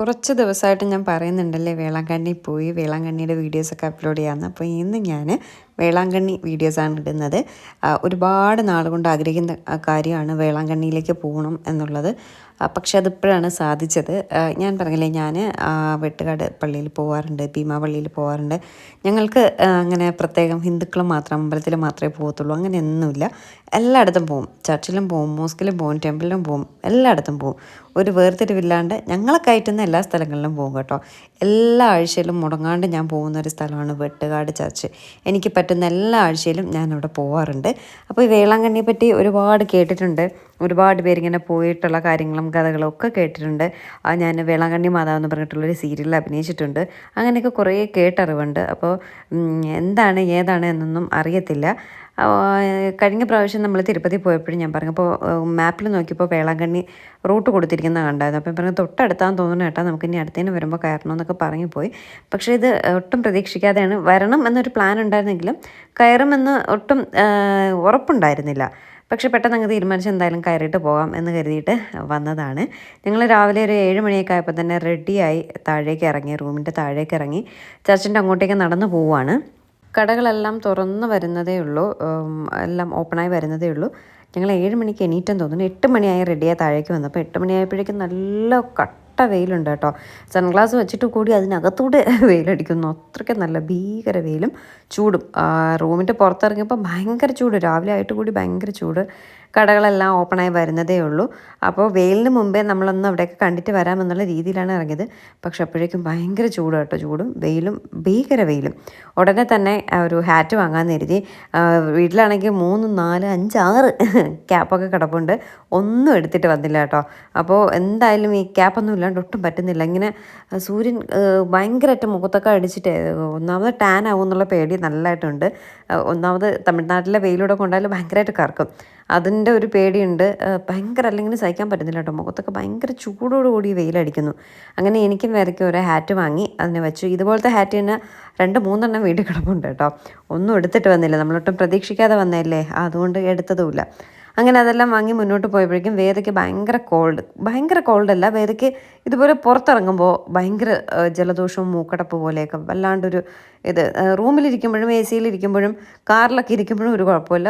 കുറച്ച് ദിവസമായിട്ട് ഞാൻ പറയുന്നുണ്ടല്ലേ വേളാങ്കണ്ണി പോയി വേളാങ്കണ്ണിയുടെ വീഡിയോസൊക്കെ അപ്ലോഡ് ചെയ്യാമെന്ന് അപ്പോൾ ഇന്ന് ഞാൻ വേളാങ്കണ്ണി വീഡിയോസാണ് ഇടുന്നത്. ഒരുപാട് നാളുകൊണ്ട് ആഗ്രഹിക്കുന്ന കാര്യമാണ് വേളാങ്കണ്ണിയിലേക്ക് പോകണം എന്നുള്ളത്. പക്ഷെ അതിപ്പോഴാണ് സാധിച്ചത്. ഞാൻ പറഞ്ഞില്ലേ ഞാൻ വെട്ടുകാട് പള്ളിയിൽ പോകാറുണ്ട് ഭീമാ പള്ളിയിൽ പോകാറുണ്ട് ഞങ്ങൾക്ക് അങ്ങനെ പ്രത്യേകം ഹിന്ദുക്കൾ മാത്രം അമ്പലത്തിൽ മാത്രമേ പോകത്തുള്ളൂ അങ്ങനെയൊന്നുമില്ല. എല്ലായിടത്തും പോകും ചർച്ചിലും പോകും മോസ്കിലും പോകും ടെമ്പിളിലും പോകും എല്ലായിടത്തും പോകും ഒരു വേർതിരിവില്ലാണ്ട് ഞങ്ങളെ കയറ്റുന്ന എല്ലാ സ്ഥലങ്ങളിലും പോകും കേട്ടോ. എല്ലാ ആഴ്ചയിലും മുടങ്ങാണ്ട് ഞാൻ പോകുന്ന ഒരു സ്ഥലമാണ് വെട്ടുകാട് ചർച്ച്. എനിക്ക് പറ്റുന്ന എല്ലാ ആഴ്ചയിലും ഞാൻ അവിടെ പോവാറുണ്ട്. അപ്പോൾ ഈ വേളാങ്കണ്ണിയെ പറ്റി ഒരുപാട് കേട്ടിട്ടുണ്ട്. ഒരുപാട് പേരിങ്ങനെ പോയിട്ടുള്ള കാര്യങ്ങളും കഥകളും ഒക്കെ കേട്ടിട്ടുണ്ട്. ആ ഞാൻ വേളാങ്കണ്ണി മാതാവ് എന്ന് പറഞ്ഞിട്ടുള്ളൊരു സീരിയലിൽ അഭിനയിച്ചിട്ടുണ്ട്. അങ്ങനെയൊക്കെ കുറേ കേട്ടറിവുണ്ട്. അപ്പോൾ എന്താണ് ഏതാണ് എന്നൊന്നും അറിയത്തില്ല. കഴിഞ്ഞ പ്രാവശ്യം നമ്മൾ തിരുപ്പതി പോയപ്പോഴും ഞാൻ പറഞ്ഞു അപ്പോൾ മാപ്പിൽ നോക്കിയപ്പോൾ വേളാങ്കണ്ണി റൂട്ട് കൊടുത്തിരിക്കുന്ന കണ്ടായിരുന്നു. അപ്പം പറഞ്ഞു തൊട്ടടുത്താന്ന് തോന്നുന്നു കേട്ടോ നമുക്ക് ഇനി അടുത്തേന് വരുമ്പോൾ കയറണം എന്നൊക്കെ പറഞ്ഞു പോയി. പക്ഷേ ഇത് ഒട്ടും പ്രതീക്ഷിക്കാതെയാണ് വരണം എന്നൊരു പ്ലാൻ ഉണ്ടായിരുന്നെങ്കിലും കയറുമെന്ന് ഒട്ടും ഉറപ്പുണ്ടായിരുന്നില്ല. പക്ഷെ പെട്ടെന്ന് അങ്ങ് തീരുമാനിച്ച് എന്തായാലും കയറിയിട്ട് പോകാം എന്ന് കരുതിയിട്ട് വന്നതാണ്. ഞങ്ങൾ രാവിലെ ഒരു ഏഴ് മണിയൊക്കെ ആയപ്പോൾ തന്നെ റെഡിയായി താഴേക്ക് ഇറങ്ങി റൂമിന്റെ താഴേക്ക് ഇറങ്ങി ചർച്ചിന്റെ അങ്ങോട്ടേക്ക് നടന്നു പോവുകയാണ്. കടകളെല്ലാം തുറന്ന് വരുന്നതേ ഉള്ളൂ. എല്ലാം ഓപ്പണായി വരുന്നതേ ഉള്ളൂ. ഞങ്ങൾ ഏഴ് മണിക്ക് എണീറ്റം തോന്നുന്നു. എട്ട് മണിയായി റെഡിയായി താഴേക്ക് വന്നപ്പോൾ എട്ട് മണിയായപ്പോഴേക്കും നല്ല കട്ട വെയിലുണ്ട് കേട്ടോ. സൺഗ്ലാസ് വെച്ചിട്ട് കൂടി അതിനകത്തൂടെ വെയിലടിക്കുന്നു. അത്രയ്ക്ക് നല്ല ഭീകര വെയിലും ചൂടും. റൂമിന്റെ പുറത്തിറങ്ങിയപ്പോൾ ഭയങ്കര ചൂട്. രാവിലെ ആയിട്ട് കൂടി ഭയങ്കര ചൂട്. കടകളെല്ലാം ഓപ്പണായി വരുന്നതേ ഉള്ളൂ. അപ്പോൾ വെയിലിന് മുമ്പേ നമ്മളൊന്ന് അവിടെയൊക്കെ കണ്ടിട്ട് വരാമെന്നുള്ള രീതിയിലാണ് ഇറങ്ങിയത്. പക്ഷെ അപ്പോഴേക്കും ഭയങ്കര ചൂട് കേട്ടോ ചൂടും വെയിലും ഭീകര വെയിലും. ഉടനെ തന്നെ ഒരു ഹാറ്റ് വാങ്ങാമെന്ന് ആ, വീട്ടിലാണെങ്കിൽ മൂന്ന് നാല് അഞ്ച് ആറ് ക്യാപ്പൊക്കെ കിടപ്പുണ്ട്. ഒന്നും എടുത്തിട്ട് വന്നില്ല കേട്ടോ. അപ്പോൾ എന്തായാലും ഈ ക്യാപ്പൊന്നും ഇല്ലാണ്ട് ഒട്ടും പറ്റുന്നില്ല. ഇങ്ങനെ സൂര്യൻ ഭയങ്കരമായിട്ട് മുഖത്തൊക്കെ അടിച്ചിട്ട് ഒന്നാമത് ടാൻ ആവും എന്നുള്ള പേടി നല്ലതായിട്ടുണ്ട്. ഒന്നാമത് തമിഴ്നാട്ടിലെ വെയിലൂടെ കൊണ്ടാൽ ഭയങ്കരമായിട്ട് കറക്കും. അതിന്റെ ഒരു പേടിയുണ്ട്. ഭയങ്കര അല്ലെങ്കിൽ സഹിക്കാൻ പറ്റുന്നില്ല കേട്ടോ മുഖത്തൊക്കെ ഭയങ്കര ചൂടോടുകൂടി വെയിലടിക്കുന്നു അങ്ങനെ എനിക്കും വരയ്ക്കും ഒരു ഹാറ്റ് വാങ്ങി അതിനെ വെച്ചു. ഇതുപോലത്തെ ഹാറ്റ് തന്നെ രണ്ട് മൂന്നെണ്ണം വീട്ടിൽ കിടപ്പുണ്ട് കേട്ടോ. ഒന്നും എടുത്തിട്ട് വന്നില്ല. നമ്മളൊട്ടും പ്രതീക്ഷിക്കാതെ വന്നതല്ലേ? അതുകൊണ്ട് എടുത്തതുമില്ല. അങ്ങനെ അതെല്ലാം വാങ്ങി മുന്നോട്ട് പോയപ്പോഴേക്കും വേദയ്ക്ക് ഭയങ്കര കോൾഡ് ഭയങ്കര കോൾഡല്ല വേദയ്ക്ക് ഇതുപോലെ പുറത്തിറങ്ങുമ്പോൾ ഭയങ്കര ജലദോഷവും മൂക്കടപ്പ് പോലെയൊക്കെ വല്ലാണ്ടൊരു ഇത് റൂമിലിരിക്കുമ്പോഴും എ സിയിലിരിക്കുമ്പോഴും കാറിലൊക്കെ ഇരിക്കുമ്പോഴും ഒരു കുഴപ്പമില്ല.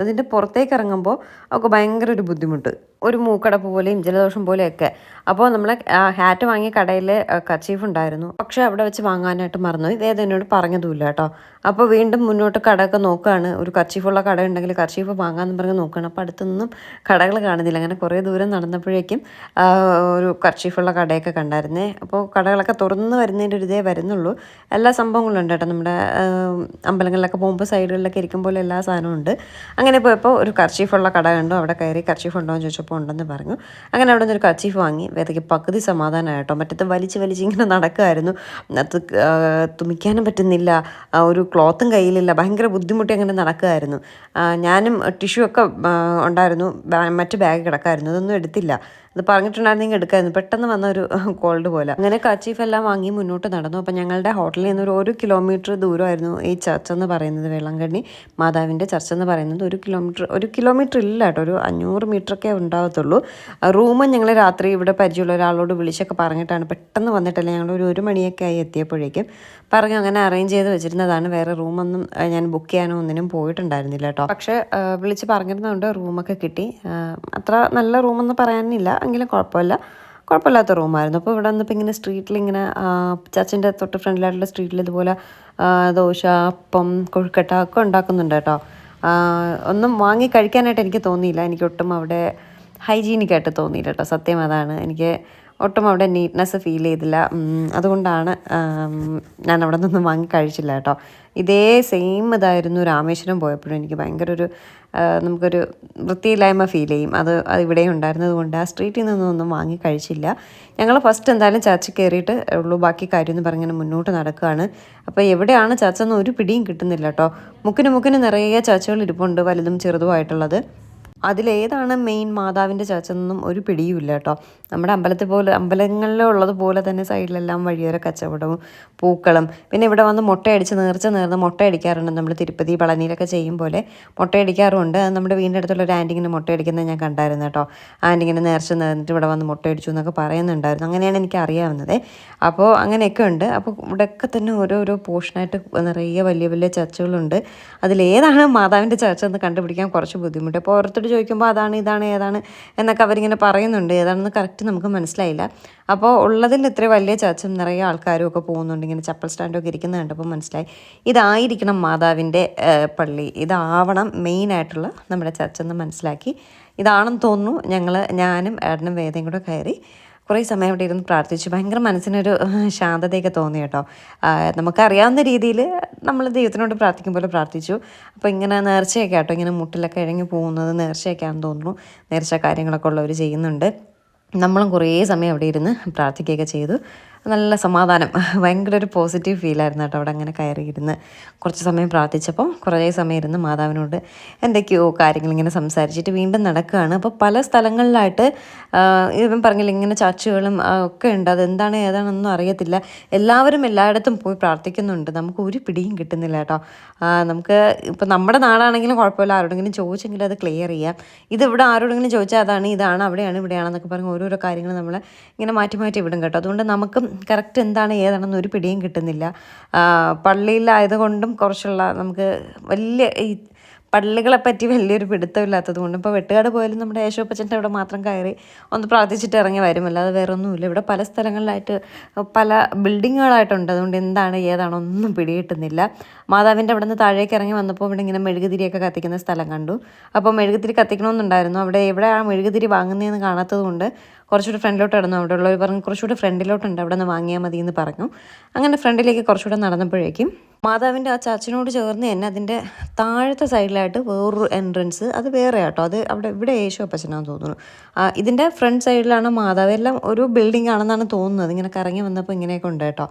അതിന്റെ പുറത്തേക്ക് ഇറങ്ങുമ്പോൾ അവൾക്ക് ഭയങ്കര ഒരു ബുദ്ധിമുട്ട്. ഒരു മൂക്കടപ്പ് പോലെയും ജലദോഷം പോലെയൊക്കെ. അപ്പോൾ നമ്മൾ ഹാറ്റ് വാങ്ങിയ കടയിൽ കച്ചീഫ് ഉണ്ടായിരുന്നു. പക്ഷേ അവിടെ വെച്ച് വാങ്ങാനായിട്ട് മറന്നു ഇതേത് എന്നോട് പറഞ്ഞതുമില്ല കേട്ടോ. അപ്പോൾ വീണ്ടും മുന്നോട്ട് കടയൊക്കെ നോക്കുകയാണ് ഒരു കച്ചീഫുള്ള കട ഉണ്ടെങ്കിൽ കച്ചീഫ് വാങ്ങാമെന്ന് പറഞ്ഞ് നോക്കുകയാണ് അപ്പോൾ അടുത്തൊന്നും കടകൾ കാണുന്നില്ല. അങ്ങനെ കുറേ ദൂരം നടന്നപ്പോഴേക്കും ഒരു കർച്ചീഫുള്ള കടയൊക്കെ കണ്ടായിരുന്നേ. അപ്പോൾ കടകളൊക്കെ തുറന്ന് വരുന്നതിന്റെ ഒരു ഇതേ വരുന്നുള്ളൂ. എല്ലാ സംഭവങ്ങളും ഉണ്ട് കേട്ടോ നമ്മുടെ അമ്പലങ്ങളിലൊക്കെ പോകുമ്പോൾ സൈഡുകളിലൊക്കെ പോലെ എല്ലാ സാധനവും ഉണ്ട്. അങ്ങനെ പോയപ്പോൾ ഒരു കർച്ചീഫുള്ള കട കണ്ടു. അവിടെ കയറി കർച്ചീഫ് ഉണ്ടോ എന്ന് ചോദിച്ചപ്പോൾ ഉണ്ടെന്ന് പറഞ്ഞു. അങ്ങനെ അവിടെ നിന്നൊരു കർച്ചീഫ് വാങ്ങി. വേദയ്ക്ക് പകുതി സമാധാനമായി കേട്ടോ. മറ്റത് വലിച്ച് വലിച്ച് ഇങ്ങനെ നടക്കുമായിരുന്നു അത് തുമിക്കാനും പറ്റുന്നില്ല. ഒരു ക്ലോത്തും കയ്യിലില്ല. ഭയങ്കര ബുദ്ധിമുട്ടി അങ്ങനെ നടക്കുമായിരുന്നു ഞാനും ടിഷ്യൂ ഒക്കെ ഉണ്ടായിരുന്നു. മറ്റ് ബാഗ് കിടക്കായിരുന്നു. അതൊന്നും എടുത്തില്ല. അത് പറഞ്ഞിട്ടുണ്ടായിരുന്നെങ്കിൽ എടുക്കായിരുന്നു. പെട്ടെന്ന് വന്ന ഒരു കോൾഡ് പോലെ. അങ്ങനെ കച്ചീഫ് എല്ലാം വാങ്ങി മുന്നോട്ട് നടന്നു. അപ്പം ഞങ്ങളുടെ ഹോട്ടലിൽ നിന്ന് ഒരു ഒരു കിലോമീറ്റർ ദൂരമായിരുന്നു ഈ ചർച്ച് എന്ന് പറയുന്നത് വെള്ളംകണ്ണി മാതാവിന്റെ ചർച്ച എന്ന് പറയുന്നത് ഒരു കിലോമീറ്റർ ഒരു കിലോമീറ്റർ ഇല്ല കേട്ടോ. ഒരു അഞ്ഞൂറ് മീറ്ററൊക്കെ ഉണ്ടാകത്തുള്ളൂ. റൂം ഞങ്ങൾ രാത്രി ഇവിടെ പരിചയമുള്ള ഒരാളോട് വിളിച്ചൊക്കെ പറഞ്ഞിട്ടാണ് പെട്ടെന്ന് വന്നിട്ടല്ല ഞങ്ങൾ ഒരു ഒരു മണിയൊക്കെ ആയി എത്തിയപ്പോഴേക്കും. പറഞ്ഞു അങ്ങനെ അറേഞ്ച് ചെയ്ത് വെച്ചിരുന്നതാണ്. വേറെ റൂമൊന്നും ഞാൻ ബുക്ക് ചെയ്യാനോ ഒന്നിനും പോയിട്ടുണ്ടായിരുന്നില്ല കേട്ടോ. പക്ഷേ വിളിച്ച് പറഞ്ഞിരുന്നതുകൊണ്ട് റൂമൊക്കെ കിട്ടി. അത്ര നല്ല റൂമൊന്നും പറയാനില്ല. എങ്കിലും കുഴപ്പമില്ല. കുഴപ്പമില്ലാത്ത റൂമായിരുന്നു അപ്പോൾ ഇവിടെ വന്നപ്പോൾ ഇങ്ങനെ സ്ട്രീറ്റിൽ ഇങ്ങനെ ചർച്ചിന്റെ തൊട്ട് ഫ്രണ്ടിലായിട്ടുള്ള സ്ട്രീറ്റിൽ ഇതുപോലെ ദോശ അപ്പം കൊഴുക്കട്ട ഒക്കെ ഉണ്ടാക്കുന്നുണ്ട് കേട്ടോ. ഒന്നും വാങ്ങി കഴിക്കാനായിട്ട് എനിക്ക് തോന്നിയില്ല. എനിക്ക് ഒട്ടും അവിടെ ഹൈജീനിക്കായിട്ട് തോന്നിയില്ല കേട്ടോ. സത്യം അതാണ്. എനിക്ക് ഒട്ടും അവിടെ നീറ്റ്നെസ് ഫീൽ ചെയ്തില്ല. അതുകൊണ്ടാണ് ഞാൻ അവിടെ നിന്നൊന്നും വാങ്ങി കഴിച്ചില്ല കേട്ടോ. ഇതേ സെയിം ഇതായിരുന്നു രാമേശ്വരം പോയപ്പോഴും എനിക്ക് ഭയങ്കര ഒരു നമുക്കൊരു വൃത്തിയില്ലായ്മ ഫീൽ ചെയ്യും. അത് അത് ഇവിടെ ഉണ്ടായിരുന്നത് കൊണ്ട് ആ സ്ട്രീറ്റിൽ നിന്നൊന്നും വാങ്ങി കഴിച്ചില്ല. ഞങ്ങൾ ഫസ്റ്റ് എന്തായാലും ചർച്ച കയറിയിട്ട് ഉള്ളൂ. ബാക്കി കാര്യം എന്ന് പറഞ്ഞിങ്ങനെ മുന്നോട്ട് നടക്കുകയാണ്. അപ്പോൾ എവിടെയാണ് ചർച്ച എന്ന് ഒരു പിടിയും കിട്ടുന്നില്ല കേട്ടോ. മുക്കിന് മുക്കിന് നിറയെ ചർച്ചകൾ ഇരിപ്പുണ്ട്. വലുതും ചെറുതുമായിട്ടുള്ളത്. അതിലേതാണ് മെയിൻ മാതാവിന്റെ ചർച്ച എന്നൊന്നും ഒരു പിടിയുമില്ല കേട്ടോ. നമ്മുടെ അമ്പലത്തിൽ പോലെ അമ്പലങ്ങളിലുള്ളത് പോലെ തന്നെ സൈഡിലെല്ലാം വഴിയോര കച്ചവടവും പൂക്കളും. പിന്നെ ഇവിടെ വന്ന് മുട്ടയടിച്ച് നേർച്ച നേർന്ന് മുട്ടയടിക്കാറുണ്ട്. നമ്മൾ തിരുപ്പതി പളനിയിലൊക്കെ ചെയ്യും പോലെ മുട്ടയടിക്കാറുമുണ്ട്. അത് നമ്മുടെ വീടിന്റെ അടുത്തുള്ള ഒരു ആന്റി ഇങ്ങനെ മുട്ടയടിക്കുന്നത് ഞാൻ കണ്ടായിരുന്നു കേട്ടോ. ആന്റി ഇങ്ങനെ നേർച്ച നേർന്നിട്ട് ഇവിടെ വന്ന് മുട്ടയടിച്ചു എന്നൊക്കെ പറയുന്നുണ്ടായിരുന്നു. അങ്ങനെയാണ് എനിക്ക് അറിയാവുന്നത്. അപ്പോൾ അങ്ങനെയൊക്കെ ഉണ്ട്. അപ്പോൾ ഇവിടെയൊക്കെ തന്നെ ഓരോരോ പോർഷനായിട്ട് നിറയെ വലിയ വലിയ ചർച്ചകളുണ്ട്. അതിലേതാണ് മാതാവിന്റെ ചർച്ച എന്ന് കണ്ടുപിടിക്കാൻ കുറച്ച് ബുദ്ധിമുട്ട്. അപ്പോൾ ഓരോരുത്തർ ചോദിക്കുമ്പോൾ അതാണ് ഇതാണ് ഏതാണ് എന്നൊക്കെ അവരിങ്ങനെ പറയുന്നുണ്ട്. ഏതാണെന്ന് കറക്റ്റ് നമുക്ക് മനസ്സിലായില്ല. അപ്പോൾ ഉള്ളതിൽ ഇത്ര വലിയ ചർച്ചും നിറയെ ആൾക്കാരും ഒക്കെ പോകുന്നുണ്ട്. ഇങ്ങനെ ചപ്പൽ സ്റ്റാൻഡൊക്കെ ഇരിക്കുന്നത് കണ്ടപ്പോൾ മനസ്സിലായി. ഇതായിരിക്കണം മാതാവിന്റെ പള്ളി. ഇതാവണം മെയിനായിട്ടുള്ള നമ്മുടെ ചർച്ചെന്ന് മനസ്സിലാക്കി. ഇതാണെന്ന് തോന്നുന്നു ഞങ്ങൾ ഞാനും ഏട്ടനും വേദയും കൂടെ കയറി കുറേ സമയം അവിടെ ഇരുന്ന് പ്രാർത്ഥിച്ചു. ഭയങ്കര മനസ്സിനൊരു ശാന്തതയൊക്കെ തോന്നി കേട്ടോ. നമുക്കറിയാവുന്ന രീതിയിൽ നമ്മൾ ദൈവത്തിനോട് പ്രാർത്ഥിക്കും പോലെ പ്രാർത്ഥിച്ചു. അപ്പോൾ ഇങ്ങനെ നേർച്ചയൊക്കെ കേട്ടോ ഇങ്ങനെ മുട്ടിലൊക്കെ ഇഴങ്ങി പോകുന്നത് നേർച്ചയൊക്കെയാണെന്ന് തോന്നുന്നു. നേർച്ച കാര്യങ്ങളൊക്കെ ഉള്ളവർ ചെയ്യുന്നുണ്ട്. നമ്മളും കുറേ സമയം അവിടെ ഇരുന്ന് പ്രാർത്ഥിക്കുകയൊക്കെ ചെയ്തു. നല്ല സമാധാനം. ഭയങ്കര ഒരു പോസിറ്റീവ് ഫീലായിരുന്നു കേട്ടോ അവിടെ അങ്ങനെ കയറിയിരുന്ന്. കുറച്ച് സമയം പ്രാർത്ഥിച്ചപ്പോൾ കുറേ സമയം ഇരുന്ന് മാതാവിനോട് എന്തൊക്കെയോ കാര്യങ്ങൾ ഇങ്ങനെ സംസാരിച്ചിട്ട് വീണ്ടും നടക്കുകയാണ്. അപ്പോൾ പല സ്ഥലങ്ങളിലായിട്ട് ഇവൻ പറഞ്ഞില്ല ഇങ്ങനെ ചർച്ചുകളും ഒക്കെ ഉണ്ട്. അതെന്താണ് ഏതാണെന്നൊന്നും അറിയത്തില്ല. എല്ലാവരും എല്ലായിടത്തും പോയി പ്രാർത്ഥിക്കുന്നുണ്ട്. നമുക്ക് ഒരു പിടിയും കിട്ടുന്നില്ല കേട്ടോ. നമുക്ക് ഇപ്പം നമ്മുടെ നാടാണെങ്കിലും കുഴപ്പമില്ല. ആരോടെങ്കിലും ചോദിച്ചെങ്കിലും അത് ക്ലിയർ ചെയ്യാം. ഇത് ഇവിടെ ആരോടെങ്കിലും ചോദിച്ചാൽ അതാണ് ഇതാണ് അവിടെയാണ് ഇവിടെയാണെന്നൊക്കെ പറഞ്ഞ് ഓരോരോ കാര്യങ്ങൾ നമ്മൾ ഇങ്ങനെ മാറ്റി മാറ്റി വിടും കേട്ടോ. അതുകൊണ്ട് നമുക്കും കറക്റ്റ് എന്താണ് ഏതാണെന്ന് ഒരു പിടിയും കിട്ടുന്നില്ല. പള്ളിയിലായതുകൊണ്ടും കുറച്ചുള്ള നമുക്ക് വലിയ ഈ പള്ളികളെ പറ്റി വലിയൊരു പിടുത്തമില്ലാത്തത് കൊണ്ട് ഇപ്പോൾ വെട്ടുകാട് പോയാലും നമ്മുടെ യേശോപ്പച്ചന്റെ അവിടെ മാത്രം കയറി ഒന്ന് പ്രാർത്ഥിച്ചിട്ട് ഇറങ്ങി വരും അല്ലാതെ വേറെ ഒന്നുമില്ല ഇവിടെ പല സ്ഥലങ്ങളിലായിട്ട് പല ബിൽഡിങ്ങുകളായിട്ടുണ്ട്. അതുകൊണ്ട് എന്താണ് ഏതാണ് ഒന്നും പിടികിട്ടുന്നില്ല മാതാവിന്റെ അവിടെ നിന്ന് താഴേക്ക് ഇറങ്ങി വന്നപ്പോൾ ഇവിടെ ഇങ്ങനെ മെഴുകുതിരിയൊക്കെ കത്തിക്കുന്ന സ്ഥലം കണ്ടു. അപ്പോൾ മെഴുകുതിരി കത്തിക്കണമെന്നുണ്ടായിരുന്നു. അവിടെ എവിടെ ആ മെഴുകുതിരി വാങ്ങുന്നതെന്ന് കാണാത്തത് കൊണ്ട് കുറച്ചുകൂടെ ഫ്രണ്ടിലോട്ട് നടന്നു. അവിടെ ഉള്ളവർ പറഞ്ഞു കുറച്ചുകൂടെ ഫ്രണ്ടിലോട്ടുണ്ട് അവിടെ നിന്ന് വാങ്ങിയാൽ മതി എന്ന് പറഞ്ഞു. അങ്ങനെ ഫ്രണ്ടിലേക്ക് കുറച്ചുകൂടെ നടന്നപ്പോഴേക്കും മാതാവിന്റെ ആ ചർച്ചിനോട് ചേർന്ന് തന്നെ അതിന്റെ താഴത്തെ സൈഡിലായിട്ട് വേറൊരു എൻട്രൻസ് അത് വേറെ ആട്ടോ അത് അവിടെ ഇവിടെ യേശു അപ്പച്ചനാന്ന് തോന്നുന്നു. ഇതിന്റെ ഫ്രണ്ട് സൈഡിലാണ് മാതാവ്. എല്ലാം ഒരു ബിൽഡിംഗ് ആണെന്നാണ് തോന്നുന്നത്. ഇങ്ങനെ കറങ്ങി വന്നപ്പോൾ ഇങ്ങനെയൊക്കെ ഉണ്ട് കേട്ടോ.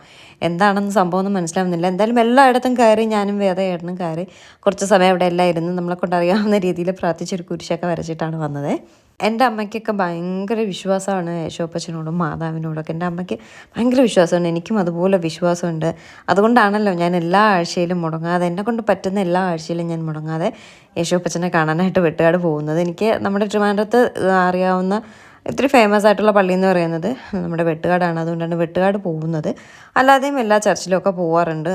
എന്താണെന്ന് സംഭവം ഒന്നും മനസ്സിലാവുന്നില്ല. എന്തായാലും എല്ലായിടത്തും കയറി ഞാനും വേദ ഏട്ടനും കയറി കുറച്ച് സമയം അവിടെ എല്ലാം ഇരുന്ന് നമ്മളെ കൊണ്ടറിയാവുന്ന രീതിയിൽ പ്രാർത്ഥിച്ചൊരു കുരിശൊക്കെ വരച്ചിട്ടാണ് വന്നത്. എന്റെ അമ്മയ്ക്കൊക്കെ ഭയങ്കര വിശ്വാസമാണ് യേശോപ്പച്ചനോടും മാതാവിനോടൊക്കെ. എന്റെ അമ്മയ്ക്ക് ഭയങ്കര വിശ്വാസമുണ്ട്. എനിക്കും അതുപോലെ വിശ്വാസമുണ്ട്. അതുകൊണ്ടാണല്ലോ ഞാൻ എല്ലാ ആഴ്ചയിലും മുടങ്ങാതെ എന്നെ കൊണ്ട് പറ്റുന്ന എല്ലാ ആഴ്ചയിലും ഞാൻ മുടങ്ങാതെ യേശോപ്പച്ചനെ കാണാനായിട്ട് വെട്ടുകാട് പോകുന്നത്. എനിക്ക് നമ്മുടെ ട്രിവാൻഡ്രത്ത് അറിയാവുന്ന ഇത്തിരി ഫേമസ് ആയിട്ടുള്ള പള്ളി എന്ന് പറയുന്നത് നമ്മുടെ വെട്ടുകാടാണ്. അതുകൊണ്ടാണ് വെട്ടുകാട് പോകുന്നത്. അല്ലാതെയും എല്ലാ ചർച്ചിലുമൊക്കെ പോകാറുണ്ട്